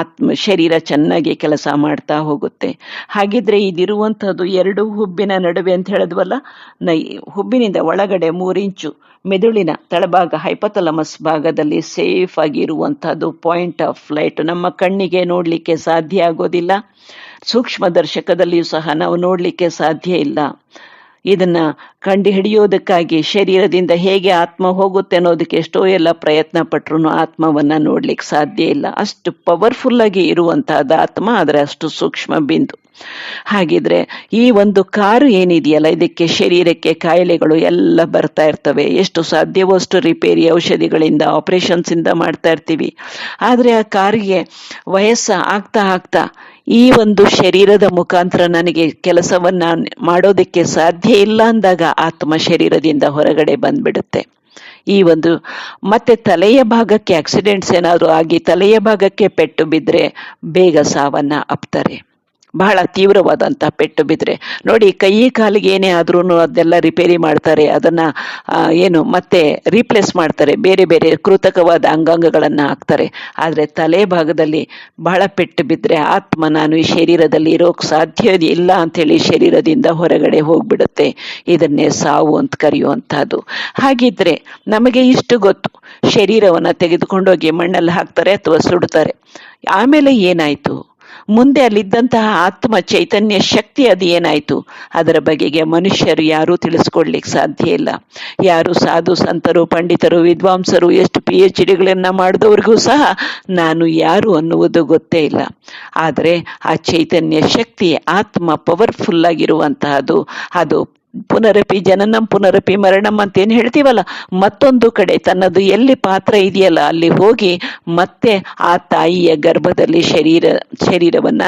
ಆತ್ಮ ಶರೀರ ಚೆನ್ನಾಗಿ ಕೆಲಸ ಮಾಡ್ತಾ ಹೋಗುತ್ತೆ. ಹಾಗಿದ್ರೆ ಇದಿರುವಂಥದ್ದು ಎರಡು ಹುಬ್ಬಿನ ನಡುವೆ ಅಂತ ಹೇಳಿದ್ವಲ್ಲ, ನೈ ಹುಬ್ಬಿನಿಂದ ಒಳಗಡೆ ಮೂರಿಂಚು, ಮೆದುಳಿನ ತಳಭಾಗ ಹೈಪತಲಮಸ್ ಭಾಗದಲ್ಲಿ ಸೇಫ್ ಆಗಿ ಇರುವಂತಹದ್ದು ಪಾಯಿಂಟ್ ಆಫ್ ಲೈಟ್ ನಮ್ಮ ಕಣ್ಣಿಗೆ ನೋಡಲಿಕ್ಕೆ ಸಾಧ್ಯ ಆಗೋದಿಲ್ಲ. ಸೂಕ್ಷ್ಮ ದರ್ಶಕದಲ್ಲಿಯೂ ಸಹ ನಾವು ನೋಡಲಿಕ್ಕೆ ಸಾಧ್ಯ ಇಲ್ಲ. ಇದನ್ನ ಕಂಡು ಹಿಡಿಯೋದಕ್ಕಾಗಿ ಶರೀರದಿಂದ ಹೇಗೆ ಆತ್ಮ ಹೋಗುತ್ತೆ ಅನ್ನೋದಕ್ಕೆ ಎಷ್ಟೋ ಎಲ್ಲ ಪ್ರಯತ್ನ ಪಟ್ಟರು ಆತ್ಮವನ್ನ ನೋಡ್ಲಿಕ್ಕೆ ಸಾಧ್ಯ ಇಲ್ಲ. ಅಷ್ಟು ಪವರ್ಫುಲ್ ಆಗಿ ಇರುವಂತಹದ್ದು ಆತ್ಮ, ಆದರೆ ಅಷ್ಟು ಸೂಕ್ಷ್ಮ ಬಿಂದು. ಹಾಗಿದ್ರೆ ಈ ಒಂದು ಕಾರು ಏನಿದೆಯಲ್ಲ, ಇದಕ್ಕೆ ಶರೀರಕ್ಕೆ ಕಾಯಿಲೆಗಳು ಎಲ್ಲ ಬರ್ತಾ ಇರ್ತವೆ. ಎಷ್ಟು ಸಾಧ್ಯವೋ ಅಷ್ಟು ರಿಪೇರಿ ಔಷಧಿಗಳಿಂದ ಆಪರೇಷನ್ಸ್ ಇಂದ ಮಾಡ್ತಾ ಇರ್ತೀವಿ. ಆದ್ರೆ ಆ ಕಾರಿಗೆ ವಯಸ್ಸ ಆಗ್ತಾ ಆಗ್ತಾ ಈ ಒಂದು ಶರೀರದ ಮುಖಾಂತರ ನನಗೆ ಕೆಲಸವನ್ನ ಮಾಡೋದಕ್ಕೆ ಸಾಧ್ಯ ಇಲ್ಲ ಅಂದಾಗ ಆತ್ಮ ಶರೀರದಿಂದ ಹೊರಗಡೆ ಬಂದ್ಬಿಡುತ್ತೆ. ಈ ಒಂದು ಮತ್ತೆ ತಲೆಯ ಭಾಗಕ್ಕೆ ಆಕ್ಸಿಡೆಂಟ್ಸ್ ಏನಾದರೂ ಆಗಿ ತಲೆಯ ಭಾಗಕ್ಕೆ ಪೆಟ್ಟು ಬಿದ್ರೆ ಬೇಗ ಸಾವನ್ನ ಅಪ್ತಾರೆ. ಬಹಳ ತೀವ್ರವಾದಂತಹ ಪೆಟ್ಟು ಬಿದ್ರೆ. ನೋಡಿ, ಕೈ ಕಾಲಿಗೆ ಏನೇ ಆದ್ರೂ ಅದೆಲ್ಲ ರಿಪೇರಿ ಮಾಡ್ತಾರೆ. ಅದನ್ನ ಏನು, ಮತ್ತೆ ರೀಪ್ಲೇಸ್ ಮಾಡ್ತಾರೆ. ಬೇರೆ ಬೇರೆ ಕೃತಕವಾದ ಅಂಗಾಂಗಗಳನ್ನ ಹಾಕ್ತಾರೆ. ಆದರೆ ತಲೆ ಭಾಗದಲ್ಲಿ ಬಹಳ ಪೆಟ್ಟು ಬಿದ್ರೆ ಆತ್ಮ, ನಾನು ಈ ಶರೀರದಲ್ಲಿ ಇರೋಕ್ ಸಾಧ್ಯ ಇಲ್ಲ ಅಂತೇಳಿ ಶರೀರದಿಂದ ಹೊರಗಡೆ ಹೋಗ್ಬಿಡುತ್ತೆ. ಇದನ್ನೇ ಸಾವು ಅಂತ ಕರೆಯುವಂತಹದ್ದು ಹಾಗಿದ್ರೆ ನಮಗೆ ಇಷ್ಟು ಗೊತ್ತು. ಶರೀರವನ್ನು ತೆಗೆದುಕೊಂಡೋಗಿ ಮಣ್ಣಲ್ಲಿ ಹಾಕ್ತಾರೆ ಅಥವಾ ಸುಡ್ತಾರೆ. ಆಮೇಲೆ ಏನಾಯ್ತು? ಮುಂದೆ ಅಲ್ಲಿದ್ದಂತಹ ಆತ್ಮ ಚೈತನ್ಯ ಶಕ್ತಿ ಅದು ಏನಾಯ್ತು? ಅದರ ಬಗೆಗೆ ಮನುಷ್ಯರು ಯಾರೂ ತಿಳಿಸ್ಕೊಡ್ಲಿಕ್ಕೆ ಸಾಧ್ಯ ಇಲ್ಲ. ಯಾರು ಸಾಧು ಸಂತರು, ಪಂಡಿತರು, ವಿದ್ವಾಂಸರು, ಎಷ್ಟು ಪಿ ಎಚ್ ಡಿಗಳನ್ನ ಮಾಡಿದವ್ರಿಗೂ ಸಹ ನಾನು ಯಾರು ಅನ್ನುವುದು ಗೊತ್ತೇ ಇಲ್ಲ. ಆದರೆ ಆ ಚೈತನ್ಯ ಶಕ್ತಿ, ಆತ್ಮ ಪವರ್ಫುಲ್ ಆಗಿರುವಂತಹದ್ದು, ಅದು ಪುನರಪಿ ಜನನಂ, ಪುನರಪಿ ಮರಣಂ ಅಂತ ಏನು ಹೇಳ್ತೀವಲ್ಲ? ಮತ್ತೊಂದು ಕಡೆ ತನ್ನದು ಎಲ್ಲಿ ಪಾತ್ರ ಇದೆಯಲ್ಲ, ಅಲ್ಲಿ ಹೋಗಿ ಮತ್ತೆ ಆ ತಾಯಿಯ ಗರ್ಭದಲ್ಲಿ ಶರೀರ, ಶರೀರವನ್ನ,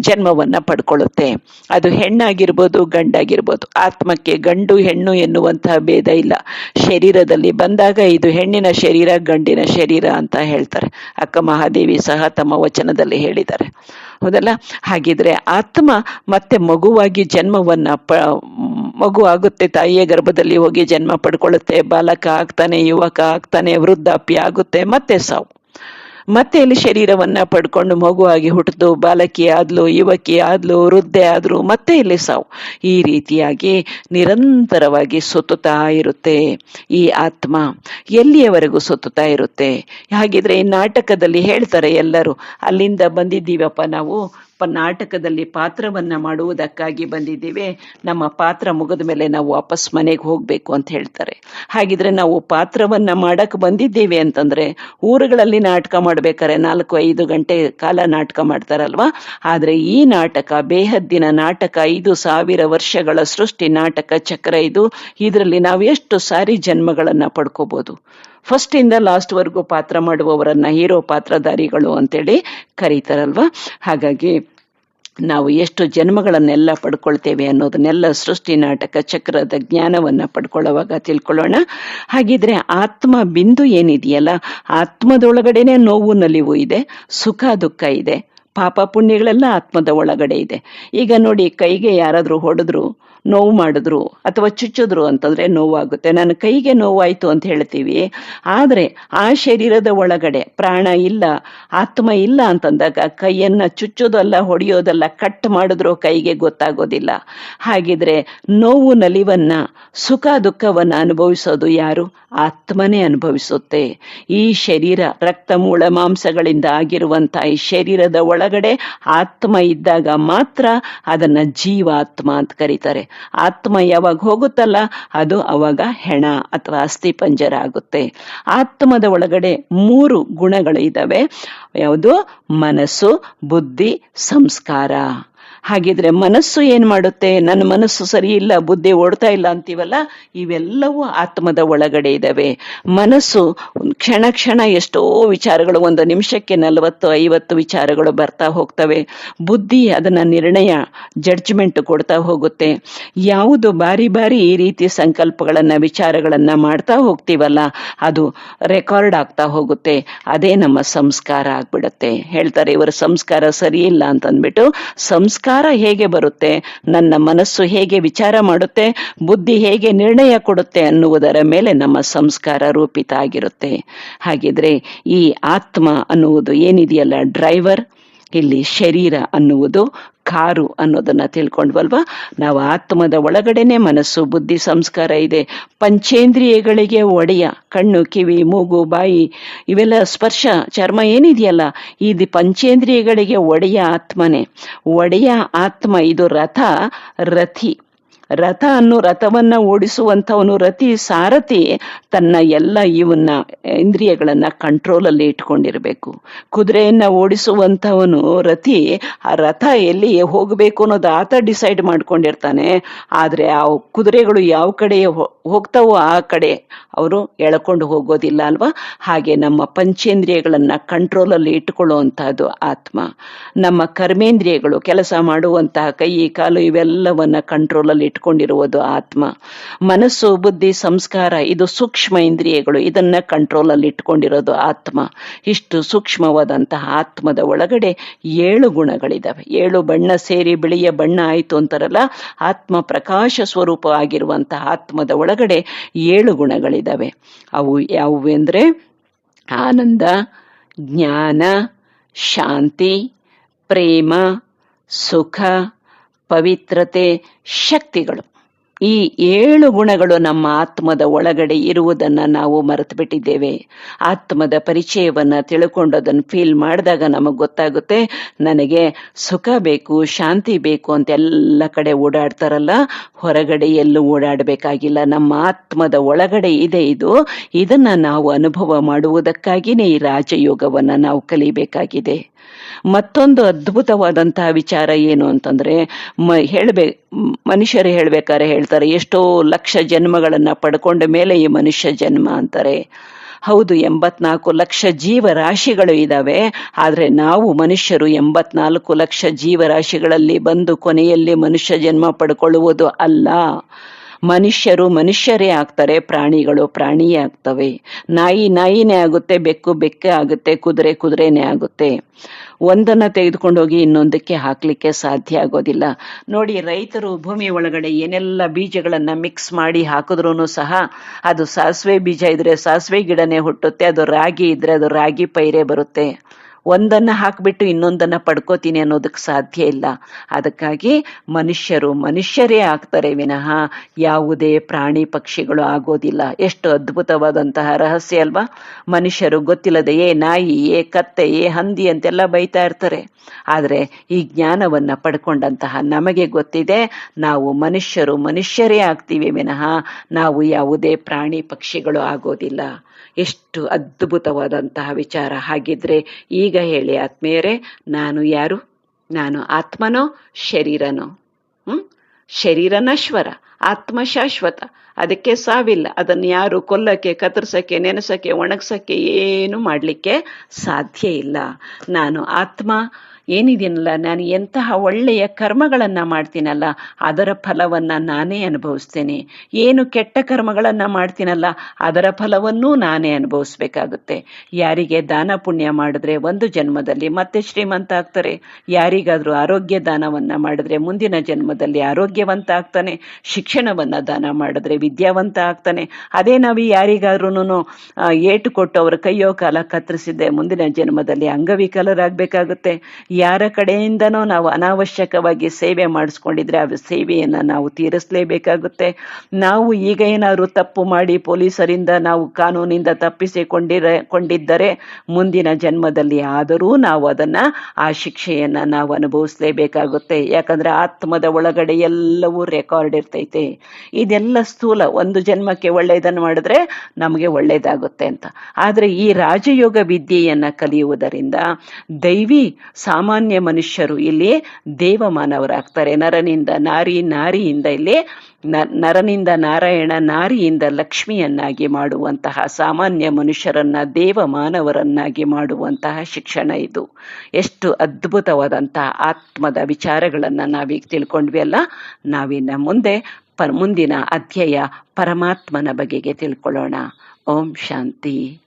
ಜನ್ಮವನ್ನ ಪಡ್ಕೊಳ್ಳುತ್ತೆ. ಅದು ಹೆಣ್ಣಾಗಿರ್ಬೋದು, ಗಂಡಾಗಿರ್ಬೋದು. ಆತ್ಮಕ್ಕೆ ಗಂಡು, ಹೆಣ್ಣು ಎನ್ನುವಂತಹ ಭೇದ ಇಲ್ಲ. ಶರೀರದಲ್ಲಿ ಬಂದಾಗ ಇದು ಹೆಣ್ಣಿನ ಶರೀರ, ಗಂಡಿನ ಶರೀರ ಅಂತ ಹೇಳ್ತಾರೆ. ಅಕ್ಕ ಮಹಾದೇವಿ ಸಹ ತಮ್ಮ ವಚನದಲ್ಲಿ ಹೇಳಿದ್ದಾರೆ. ಹೌದಲ್ಲ? ಹಾಗಿದ್ರೆ ಆತ್ಮ ಮತ್ತೆ ಮಗುವಾಗಿ ಜನ್ಮವನ್ನ ಪ ಮಗು ಆಗುತ್ತೆ, ತಾಯಿಯ ಗರ್ಭದಲ್ಲಿ ಹೋಗಿ ಜನ್ಮ ಪಡ್ಕೊಳ್ಳುತ್ತೆ, ಬಾಲಕ ಆಗ್ತಾನೆ, ಯುವಕ ಆಗ್ತಾನೆ, ವೃದ್ಧಾಪ್ಯ ಆಗುತ್ತೆ, ಮತ್ತೆ ಸಾವು. ಮತ್ತೆ ಇಲ್ಲಿ ಶರೀರವನ್ನ ಪಡ್ಕೊಂಡು ಮಗುವಾಗಿ ಹುಟ್ಟಿದು ಬಾಲಕಿ ಆದ್ಲು, ಯುವಕಿ ಆದ್ಲು, ವೃದ್ಧೆ ಆದ್ರು ಮತ್ತೆ ಇಲ್ಲಿ ಸಾವು. ಈ ರೀತಿಯಾಗಿ ನಿರಂತರವಾಗಿ ಸುತ್ತುತ್ತಾ ಇರುತ್ತೆ ಈ ಆತ್ಮ. ಎಲ್ಲಿಯವರೆಗೂ ಸುತ್ತುತ್ತಾ ಇರುತ್ತೆ? ಹಾಗಿದ್ರೆ ಈ ನಾಟಕದಲ್ಲಿ ಹೇಳ್ತಾರೆ ಎಲ್ಲರೂ, ಅಲ್ಲಿಂದ ಬಂದಿದ್ದೀವಪ್ಪ ನಾವು ನಾಟಕದಲ್ಲಿ ಪಾತ್ರವನ್ನ ಮಾಡುವುದಕ್ಕಾಗಿ ಬಂದಿದ್ದೇವೆ. ನಮ್ಮ ಪಾತ್ರ ಮುಗಿದ ಮೇಲೆ ನಾವು ವಾಪಸ್ ಮನೆಗೆ ಹೋಗ್ಬೇಕು ಅಂತ ಹೇಳ್ತಾರೆ. ಹಾಗಿದ್ರೆ ನಾವು ಪಾತ್ರವನ್ನ ಮಾಡಕ್ ಬಂದಿದ್ದೇವೆ ಅಂತಂದ್ರೆ ಊರುಗಳಲ್ಲಿ ನಾಟಕ ಮಾಡ್ಬೇಕಾರೆ ನಾಲ್ಕು, ಐದು ಗಂಟೆ ಕಾಲ ನಾಟಕ ಮಾಡ್ತಾರಲ್ವಾ? ಆದ್ರೆ ಈ ನಾಟಕ ಬೇಹದ್ದಿನ ನಾಟಕ, ಐದು ಸಾವಿರ ವರ್ಷಗಳ ಸೃಷ್ಟಿ ನಾಟಕ ಚಕ್ರ ಇದು. ಇದರಲ್ಲಿ ನಾವು ಎಷ್ಟು ಸಾರಿ ಜನ್ಮಗಳನ್ನ ಪಡ್ಕೋಬಹುದು ಫಸ್ಟ್ ಇಂದ ಲಾಸ್ಟ್ ವರೆಗೂ ಪಾತ್ರ ಮಾಡುವವರನ್ನ ಹೀರೋ ಪಾತ್ರಧಾರಿಗಳು ಅಂತೇಳಿ ಕರೀತಾರಲ್ವಾ? ಹಾಗಾಗಿ ನಾವು ಎಷ್ಟು ಜನ್ಮಗಳನ್ನೆಲ್ಲ ಪಡ್ಕೊಳ್ತೇವೆ ಅನ್ನೋದನ್ನೆಲ್ಲ ಸೃಷ್ಟಿ ನಾಟಕ ಚಕ್ರದ ಜ್ಞಾನವನ್ನ ಪಡ್ಕೊಳ್ಳೋವಾಗ ತಿಳ್ಕೊಳ್ಳೋಣ. ಹಾಗಿದ್ರೆ ಆತ್ಮ ಬಿಂದು ಏನಿದೆಯಲ್ಲ, ಆತ್ಮದೊಳಗಡೆನೆ ನೋವು ನಲಿವು ಇದೆ, ಸುಖ ದುಃಖ ಇದೆ, ಪಾಪ ಪುಣ್ಯಗಳೆಲ್ಲ ಆತ್ಮದ ಒಳಗಡೆ ಇದೆ. ಈಗ ನೋಡಿ ಕೈಗೆ ಯಾರಾದ್ರೂ ಹೊಡೆದ್ರು ನೋವು ಮಾಡಿದ್ರು ಅಥವಾ ಚುಚ್ಚಿದ್ರು ಅಂತಂದ್ರೆ ನೋವಾಗುತ್ತೆ. ನನ್ನ ಕೈಗೆ ನೋವಾಯ್ತು ಅಂತ ಹೇಳ್ತೀವಿ. ಆದ್ರೆ ಆ ಶರೀರದ ಒಳಗಡೆ ಪ್ರಾಣ ಇಲ್ಲ, ಆತ್ಮ ಇಲ್ಲ ಅಂತಂದಾಗ ಕೈಯನ್ನ ಚುಚ್ಚೋದಲ್ಲ, ಹೊಡೆಯೋದಲ್ಲ, ಕಟ್ ಮಾಡಿದ್ರು ಕೈಗೆ ಗೊತ್ತಾಗೋದಿಲ್ಲ. ಹಾಗಿದ್ರೆ ನೋವು ನಲಿವನ್ನ, ಸುಖ ದುಃಖವನ್ನ ಅನುಭವಿಸೋದು ಯಾರು? ಆತ್ಮನೇ ಅನುಭವಿಸುತ್ತೆ. ಈ ಶರೀರ ರಕ್ತ ಮೂಳ ಮಾಂಸಗಳಿಂದ ಆಗಿರುವಂತಹ ಈ ಶರೀರದ ಒಳಗಡೆ ಆತ್ಮ ಇದ್ದಾಗ ಮಾತ್ರ ಅದನ್ನ ಜೀವಾತ್ಮ ಅಂತ ಕರೀತಾರೆ. ಆತ್ಮ ಯಾವಾಗ ಹೋಗುತ್ತಲ್ಲ ಅದು ಅವಾಗ ಹೆಣ ಅಥವಾ ಅಸ್ಥಿ ಪಂಜರ ಆಗುತ್ತೆ ಆತ್ಮದ ಒಳಗಡೆ ಮೂರು ಗುಣಗಳು ಇದ್ದಾವೆ ಯಾವುದು? ಮನಸ್ಸು, ಬುದ್ಧಿ, ಸಂಸ್ಕಾರ. ಹಾಗಿದ್ರೆ ಮನಸ್ಸು ಏನ್ ಮಾಡುತ್ತೆ? ನನ್ನ ಮನಸ್ಸು ಸರಿ ಇಲ್ಲ, ಬುದ್ಧಿ ಓಡ್ತಾ ಇಲ್ಲ ಅಂತೀವಲ್ಲ? ಇವೆಲ್ಲವೂ ಆತ್ಮದ ಒಳಗಡೆ ಇದಾವೆ. ಮನಸ್ಸು ಕ್ಷಣ ಕ್ಷಣ ಎಷ್ಟೋ ವಿಚಾರಗಳು, ಒಂದು ನಿಮಿಷಕ್ಕೆ ನಲವತ್ತು, ಐವತ್ತು ವಿಚಾರಗಳು ಬರ್ತಾ ಹೋಗ್ತವೆ. ಬುದ್ಧಿ ಅದನ್ನ ನಿರ್ಣಯ ಜಡ್ಜ್ಮೆಂಟ್ ಕೊಡ್ತಾ ಹೋಗುತ್ತೆ. ಯಾವುದು ಬಾರಿ ಬಾರಿ ಈ ರೀತಿ ಸಂಕಲ್ಪಗಳನ್ನ, ವಿಚಾರಗಳನ್ನ ಮಾಡ್ತಾ ಹೋಗ್ತೀವಲ್ಲ, ಅದು ರೆಕಾರ್ಡ್ ಆಗ್ತಾ ಹೋಗುತ್ತೆ. ಅದೇ ನಮ್ಮ ಸಂಸ್ಕಾರ ಆಗ್ಬಿಡುತ್ತೆ. ಹೇಳ್ತಾರೆ, ಇವರ ಸಂಸ್ಕಾರ ಸರಿ ಇಲ್ಲ ಅಂತಂದ್ಬಿಟ್ಟು, ಸಂಸ್ಕಾರ ಹೇಗೆ ಬರುತ್ತೆ, ನನ್ನ ಮನಸ್ಸು ಹೇಗೆ ವಿಚಾರ ಮಾಡುತ್ತೆ, ಬುದ್ಧಿ ಹೇಗೆ ನಿರ್ಣಯ ಕೊಡುತ್ತೆ ಅನ್ನುವುದರ ಮೇಲೆ ನಮ್ಮ ಸಂಸ್ಕಾರ ರೂಪಿತ ಆಗಿರುತ್ತೆ. ಹಾಗಿದ್ರೆ ಈ ಆತ್ಮ ಅನ್ನುವುದು ಏನಿದೆಯಲ್ಲ, ಡ್ರೈವರ್, ಇಲ್ಲಿ ಶರೀರ ಅನ್ನುವುದು ಕಾರು ಅನ್ನೋದನ್ನ ತಿಳ್ಕೊಂಡ್ವಲ್ವಾ? ನಾವು ಆತ್ಮದ ಒಳಗಡೆನೆ ಮನಸ್ಸು, ಬುದ್ಧಿ, ಸಂಸ್ಕಾರ ಇದೆ. ಪಂಚೇಂದ್ರಿಯಗಳಿಗೆ ಒಡೆಯ, ಕಣ್ಣು, ಕಿವಿ, ಮೂಗು, ಬಾಯಿ, ಇವೆಲ್ಲ ಸ್ಪರ್ಶ, ಚರ್ಮ ಏನಿದೆಯಲ್ಲ, ಇದು ಪಂಚೇಂದ್ರಿಯಗಳಿಗೆ ಒಡೆಯ ಆತ್ಮನೇ. ಒಡೆಯ ಆತ್ಮ, ಇದು ರಥ, ರಥಿ. ರಥ ಅನ್ನು ರಥವನ್ನ ಓಡಿಸುವಂಥವನು ರತಿ ಸಾರಥಿ ತನ್ನ ಎಲ್ಲ ಇವನ್ನ ಇಂದ್ರಿಯಗಳನ್ನ ಕಂಟ್ರೋಲ್ ಅಲ್ಲಿ ಇಟ್ಕೊಂಡಿರ್ಬೇಕು. ಕುದುರೆಯನ್ನ ಓಡಿಸುವಂಥವನು ರತಿ ಆ ರಥ ಎಲ್ಲಿ ಹೋಗಬೇಕು ಅನ್ನೋದು ಆತ ಡಿಸೈಡ್ ಮಾಡ್ಕೊಂಡಿರ್ತಾನೆ. ಆದ್ರೆ ಆ ಕುದುರೆಗಳು ಯಾವ ಕಡೆ ಹೋಗ್ತಾವೋ ಆ ಕಡೆ ಅವರು ಎಳ್ಕೊಂಡು ಹೋಗೋದಿಲ್ಲ ಅಲ್ವಾ? ಹಾಗೆ ನಮ್ಮ ಪಂಚೇಂದ್ರಿಯಗಳನ್ನ ಕಂಟ್ರೋಲ್ ಅಲ್ಲಿ ಇಟ್ಟುಕೊಳ್ಳುವಂತಹದ್ದು ಆತ್ಮ. ನಮ್ಮ ಕರ್ಮೇಂದ್ರಿಯಗಳು ಕೆಲಸ ಮಾಡುವಂತಹ ಕೈ, ಕಾಲು ಇವೆಲ್ಲವನ್ನ ಕಂಟ್ರೋಲ್ ಅಲ್ಲಿ ಇಟ್ಕೊಂಡಿರುವುದು ಆತ್ಮ. ಮನಸ್ಸು, ಬುದ್ಧಿ, ಸಂಸ್ಕಾರ, ಇದು ಸೂಕ್ಷ್ಮ ಇಂದ್ರಿಯಗಳು. ಇದನ್ನ ಕಂಟ್ರೋಲ್ ಅಲ್ಲಿ ಇಟ್ಕೊಂಡಿರೋದು ಆತ್ಮ. ಇಷ್ಟು ಸೂಕ್ಷ್ಮವಾದಂತಹ ಆತ್ಮದ ಒಳಗಡೆ ಏಳು ಗುಣಗಳಿದಾವೆ. ಏಳು ಬಣ್ಣ ಸೇರಿ ಬಿಳಿಯ ಬಣ್ಣ ಆಯ್ತು ಅಂತಾರಲ್ಲ, ಆತ್ಮ ಪ್ರಕಾಶ ಸ್ವರೂಪ ಆಗಿರುವಂತಹ ಆತ್ಮದ ಒಳಗಡೆ ಏಳು ಗುಣಗಳಿದಾವೆ. ಅವು ಯಾವುವು ಅಂದ್ರೆ, ಆನಂದ, ಜ್ಞಾನ, ಶಾಂತಿ, ಪ್ರೇಮ, ಸುಖ ಪವಿತ್ರತೆ ಶಕ್ತಿಗಳು. ಈ ಏಳು ಗುಣಗಳು ನಮ್ಮ ಆತ್ಮದ ಒಳಗಡೆ ಇರುವುದನ್ನು ನಾವು ಮರೆತು ಬಿಟ್ಟಿದ್ದೇವೆ. ಆತ್ಮದ ಪರಿಚಯವನ್ನು ತಿಳ್ಕೊಂಡು ಅದನ್ನು ಫೀಲ್ ಮಾಡಿದಾಗ ನಮಗೆ ಗೊತ್ತಾಗುತ್ತೆ, ನನಗೆ ಸುಖ ಬೇಕು, ಶಾಂತಿ ಬೇಕು ಅಂತ ಎಲ್ಲ ಕಡೆ ಓಡಾಡ್ತಾರಲ್ಲ, ಹೊರಗಡೆ ಎಲ್ಲೂ ಓಡಾಡಬೇಕಾಗಿಲ್ಲ. ನಮ್ಮ ಆತ್ಮದ ಒಳಗಡೆ ಇದೆ ಇದು. ಇದನ್ನು ನಾವು ಅನುಭವ ಮಾಡುವುದಕ್ಕಾಗಿಯೇ ಈ ರಾಜಯೋಗವನ್ನು ನಾವು ಕಲಿಬೇಕಾಗಿದೆ. ಮತ್ತೊಂದು ಅದ್ಭುತವಾದಂತಹ ವಿಚಾರ ಏನು ಅಂತಂದ್ರೆ, ಮ, ಹೇಳ್ಬೇ, ಮನುಷ್ಯರು ಹೇಳ್ಬೇಕಾದ್ರೆ ಹೇಳ್ತಾರೆ, ಎಷ್ಟೋ ಲಕ್ಷ ಜನ್ಮಗಳನ್ನು ಪಡ್ಕೊಂಡ ಮೇಲೆ ಈ ಮನುಷ್ಯ ಜನ್ಮ ಅಂತಾರೆ. ಹೌದು, ಎಂಬತ್ನಾಲ್ಕು ಲಕ್ಷ ಜೀವರಾಶಿಗಳು ಇದ್ದಾವೆ ಆದರೆ ನಾವು ಮನುಷ್ಯರು ಎಂಬತ್ನಾಲ್ಕು ಲಕ್ಷ ಜೀವರಾಶಿಗಳಲ್ಲಿ ಬಂದು ಕೊನೆಯಲ್ಲಿ ಮನುಷ್ಯ ಜನ್ಮ ಪಡ್ಕೊಳ್ಳುವುದು ಅಲ್ಲ. ಮನುಷ್ಯರು ಮನುಷ್ಯರೇ ಆಗ್ತಾರೆ, ಪ್ರಾಣಿಗಳು ಪ್ರಾಣಿಯೇ ಆಗ್ತವೆ. ನಾಯಿ ನಾಯಿನೇ ಆಗುತ್ತೆ, ಬೆಕ್ಕು ಬೆಕ್ಕೇ ಆಗುತ್ತೆ, ಕುದುರೆ ಕುದುರೆನೇ ಆಗುತ್ತೆ. ಒಂದನ್ನ ತೆಗೆದುಕೊಂಡು ಹೋಗಿ ಇನ್ನೊಂದಕ್ಕೆ ಹಾಕ್ಲಿಕ್ಕೆ ಸಾಧ್ಯ ಆಗೋದಿಲ್ಲ. ನೋಡಿ, ರೈತರು ಭೂಮಿ ಒಳಗಡೆ ಏನೆಲ್ಲ ಬೀಜಗಳನ್ನು ಮಿಕ್ಸ್ ಮಾಡಿ ಹಾಕಿದ್ರೂ ಸಹ ಅದು ಸಾಸಿವೆ ಬೀಜ ಇದ್ರೆ ಸಾಸಿವೆ ಗಿಡನೇ ಹುಟ್ಟುತ್ತೆ, ಅದು ರಾಗಿ ಇದ್ರೆ ಅದು ರಾಗಿ ಪೈರೇ ಬರುತ್ತೆ. ಒಂದನ್ನ ಹಾಕ್ಬಿಟ್ಟು ಇನ್ನೊಂದನ್ನ ಪಡ್ಕೋತೀನಿ ಅನ್ನೋದಕ್ಕೆ ಸಾಧ್ಯ ಇಲ್ಲ. ಅದಕ್ಕಾಗಿ ಮನುಷ್ಯರು, ಮನುಷ್ಯರೇ ಆಗ್ತಾರೆ ವಿನಃ ಯಾವುದೇ ಪ್ರಾಣಿ ಪಕ್ಷಿಗಳು ಆಗೋದಿಲ್ಲ. ಎಷ್ಟು ಅದ್ಭುತವಾದಂತಹ ರಹಸ್ಯ ಅಲ್ವಾ? ಮನುಷ್ಯರು ಗೊತ್ತಿಲ್ಲದೆ ಏ ನಾಯಿ, ಏ ಕತ್ತೆ, ಏ ಹಂದಿ ಅಂತೆಲ್ಲ ಬೈತಾ ಇರ್ತಾರೆ. ಆದರೆ ಈ ಜ್ಞಾನವನ್ನ ಪಡ್ಕೊಂಡಂತಹ ನಮಗೆ ಗೊತ್ತಿದೆ, ನಾವು ಮನುಷ್ಯರು ಮನುಷ್ಯರೇ ಆಗ್ತೀವಿ ವಿನಃ ನಾವು ಯಾವುದೇ ಪ್ರಾಣಿ ಪಕ್ಷಿಗಳು ಆಗೋದಿಲ್ಲ. ಎಷ್ಟು ಅದ್ಭುತವಾದಂತಹ ವಿಚಾರ. ಹಾಗಿದ್ರೆ ಈಗ ಹೇಳಿ ಆತ್ಮೀಯರೇ, ನಾನು ಯಾರು? ನಾನು ಆತ್ಮನೋ, ಶರೀರನೋ? ಹ್ಮ್? ಶರೀರ ನಶ್ವರ ಆತ್ಮ ಶಾಶ್ವತ ಅದಕ್ಕೆ ಸಾವಿಲ್ಲ. ಅದನ್ನು ಯಾರು ಕೊಲ್ಲಕ್ಕೆ, ಕತ್ತರಿಸಕ್ಕೆ, ನೆನೆಸಕ್ಕೆ, ಒಣಗ್ಸಕ್ಕೆ, ಏನು ಮಾಡಲಿಕ್ಕೆ ಸಾಧ್ಯ ಇಲ್ಲ. ನಾನು ಆತ್ಮ ಏನಿದೆಯಲ್ಲ, ನಾನು ಎಂತಹ ಒಳ್ಳೆಯ ಕರ್ಮಗಳನ್ನು ಮಾಡ್ತೀನಲ್ಲ, ಅದರ ಫಲವನ್ನು ನಾನೇ ಅನುಭವಿಸ್ತೇನೆ. ಏನು ಕೆಟ್ಟ ಕರ್ಮಗಳನ್ನು ಮಾಡ್ತೀನಲ್ಲ, ಅದರ ಫಲವನ್ನೂ ನಾನೇ ಅನುಭವಿಸ್ಬೇಕಾಗುತ್ತೆ. ಯಾರಿಗೆ ದಾನ ಪುಣ್ಯ ಮಾಡಿದ್ರೆ ಒಂದು ಜನ್ಮದಲ್ಲಿ, ಮತ್ತೆ ಶ್ರೀಮಂತ ಆಗ್ತಾರೆ ಯಾರಿಗಾದರೂ ಆರೋಗ್ಯ ದಾನವನ್ನು ಮಾಡಿದ್ರೆ ಮುಂದಿನ ಜನ್ಮದಲ್ಲಿ ಆರೋಗ್ಯವಂತ ಆಗ್ತಾನೆ ಶಿಕ್ಷಣವನ್ನು ದಾನ ಮಾಡಿದ್ರೆ ವಿದ್ಯಾವಂತ ಆಗ್ತಾನೆ ಅದೇ ನಾವು ಯಾರಿಗಾದ್ರೂ ಏಟು ಕೊಟ್ಟು ಅವರ ಕೈಯೋ ಕಾಲ ಕತ್ತರಿಸಿದ್ದೆ ಮುಂದಿನ ಜನ್ಮದಲ್ಲಿ ಅಂಗವಿಕಲರಾಗಬೇಕಾಗುತ್ತೆ. ಯಾರ ಕಡೆಯಿಂದನೋ ನಾವು ಅನಾವಶ್ಯಕವಾಗಿ ಸೇವೆ ಮಾಡಿಸ್ಕೊಂಡಿದ್ರೆ ಆ ಸೇವೆಯನ್ನು ನಾವು ತೀರಿಸಲೇಬೇಕಾಗುತ್ತೆ. ನಾವು ಈಗ ಏನಾದರೂ ತಪ್ಪು ಮಾಡಿ ಪೊಲೀಸರಿಂದ ನಾವು ಕಾನೂನಿಂದ ತಪ್ಪಿಸಿಕೊಂಡಿರ, ಕೊಂಡಿದ್ದರೆ ಮುಂದಿನ ಜನ್ಮದಲ್ಲಿ ಆದರೂ ನಾವು ಅದನ್ನು, ಆ ಶಿಕ್ಷೆಯನ್ನು ನಾವು ಅನುಭವಿಸಲೇಬೇಕಾಗುತ್ತೆ. ಯಾಕಂದರೆ ಆತ್ಮದ ಒಳಗಡೆ ಎಲ್ಲವೂ ರೆಕಾರ್ಡ್ ಇರ್ತೈತೆ. ಇದೆಲ್ಲ ಸ್ಥೂಲ, ಒಂದು ಜನ್ಮಕ್ಕೆ ಒಳ್ಳೆಯದನ್ನು ಮಾಡಿದ್ರೆ ನಮಗೆ ಒಳ್ಳೆಯದಾಗುತ್ತೆ ಅಂತ. ಆದರೆ ಈ ರಾಜಯೋಗ ವಿದ್ಯೆಯನ್ನು ಕಲಿಯುವುದರಿಂದ ದೈವಿ ಸಾಮಾನ್ಯ ಮನುಷ್ಯರು ಇಲ್ಲಿ ದೇವಮಾನವರಾಗ್ತಾರೆ. ನರನಿಂದ ನಾರಿ, ನಾರಿಯಿಂದ ಇಲ್ಲಿ ನರನಿಂದ ನಾರಾಯಣ, ನಾರಿಯಿಂದ ಲಕ್ಷ್ಮಿಯನ್ನಾಗಿ ಮಾಡುವಂತಹ ಸಾಮಾನ್ಯ ಮನುಷ್ಯರನ್ನ ದೇವ ಮಾನವರನ್ನಾಗಿ ಮಾಡುವಂತಹ ಶಿಕ್ಷಣ ಇದು. ಎಷ್ಟು ಅದ್ಭುತವಾದಂತಹ ಆತ್ಮದ ವಿಚಾರಗಳನ್ನು ನಾವೀಗ ತಿಳ್ಕೊಂಡ್ವಿ ಅಲ್ಲ? ನಾವಿನ್ನ ಮುಂದೆ ಪ, ಮುಂದಿನ ಅಧ್ಯಯ ಪರಮಾತ್ಮನ ಬಗೆಗೆ ತಿಳ್ಕೊಳ್ಳೋಣ. ಓಂ ಶಾಂತಿ.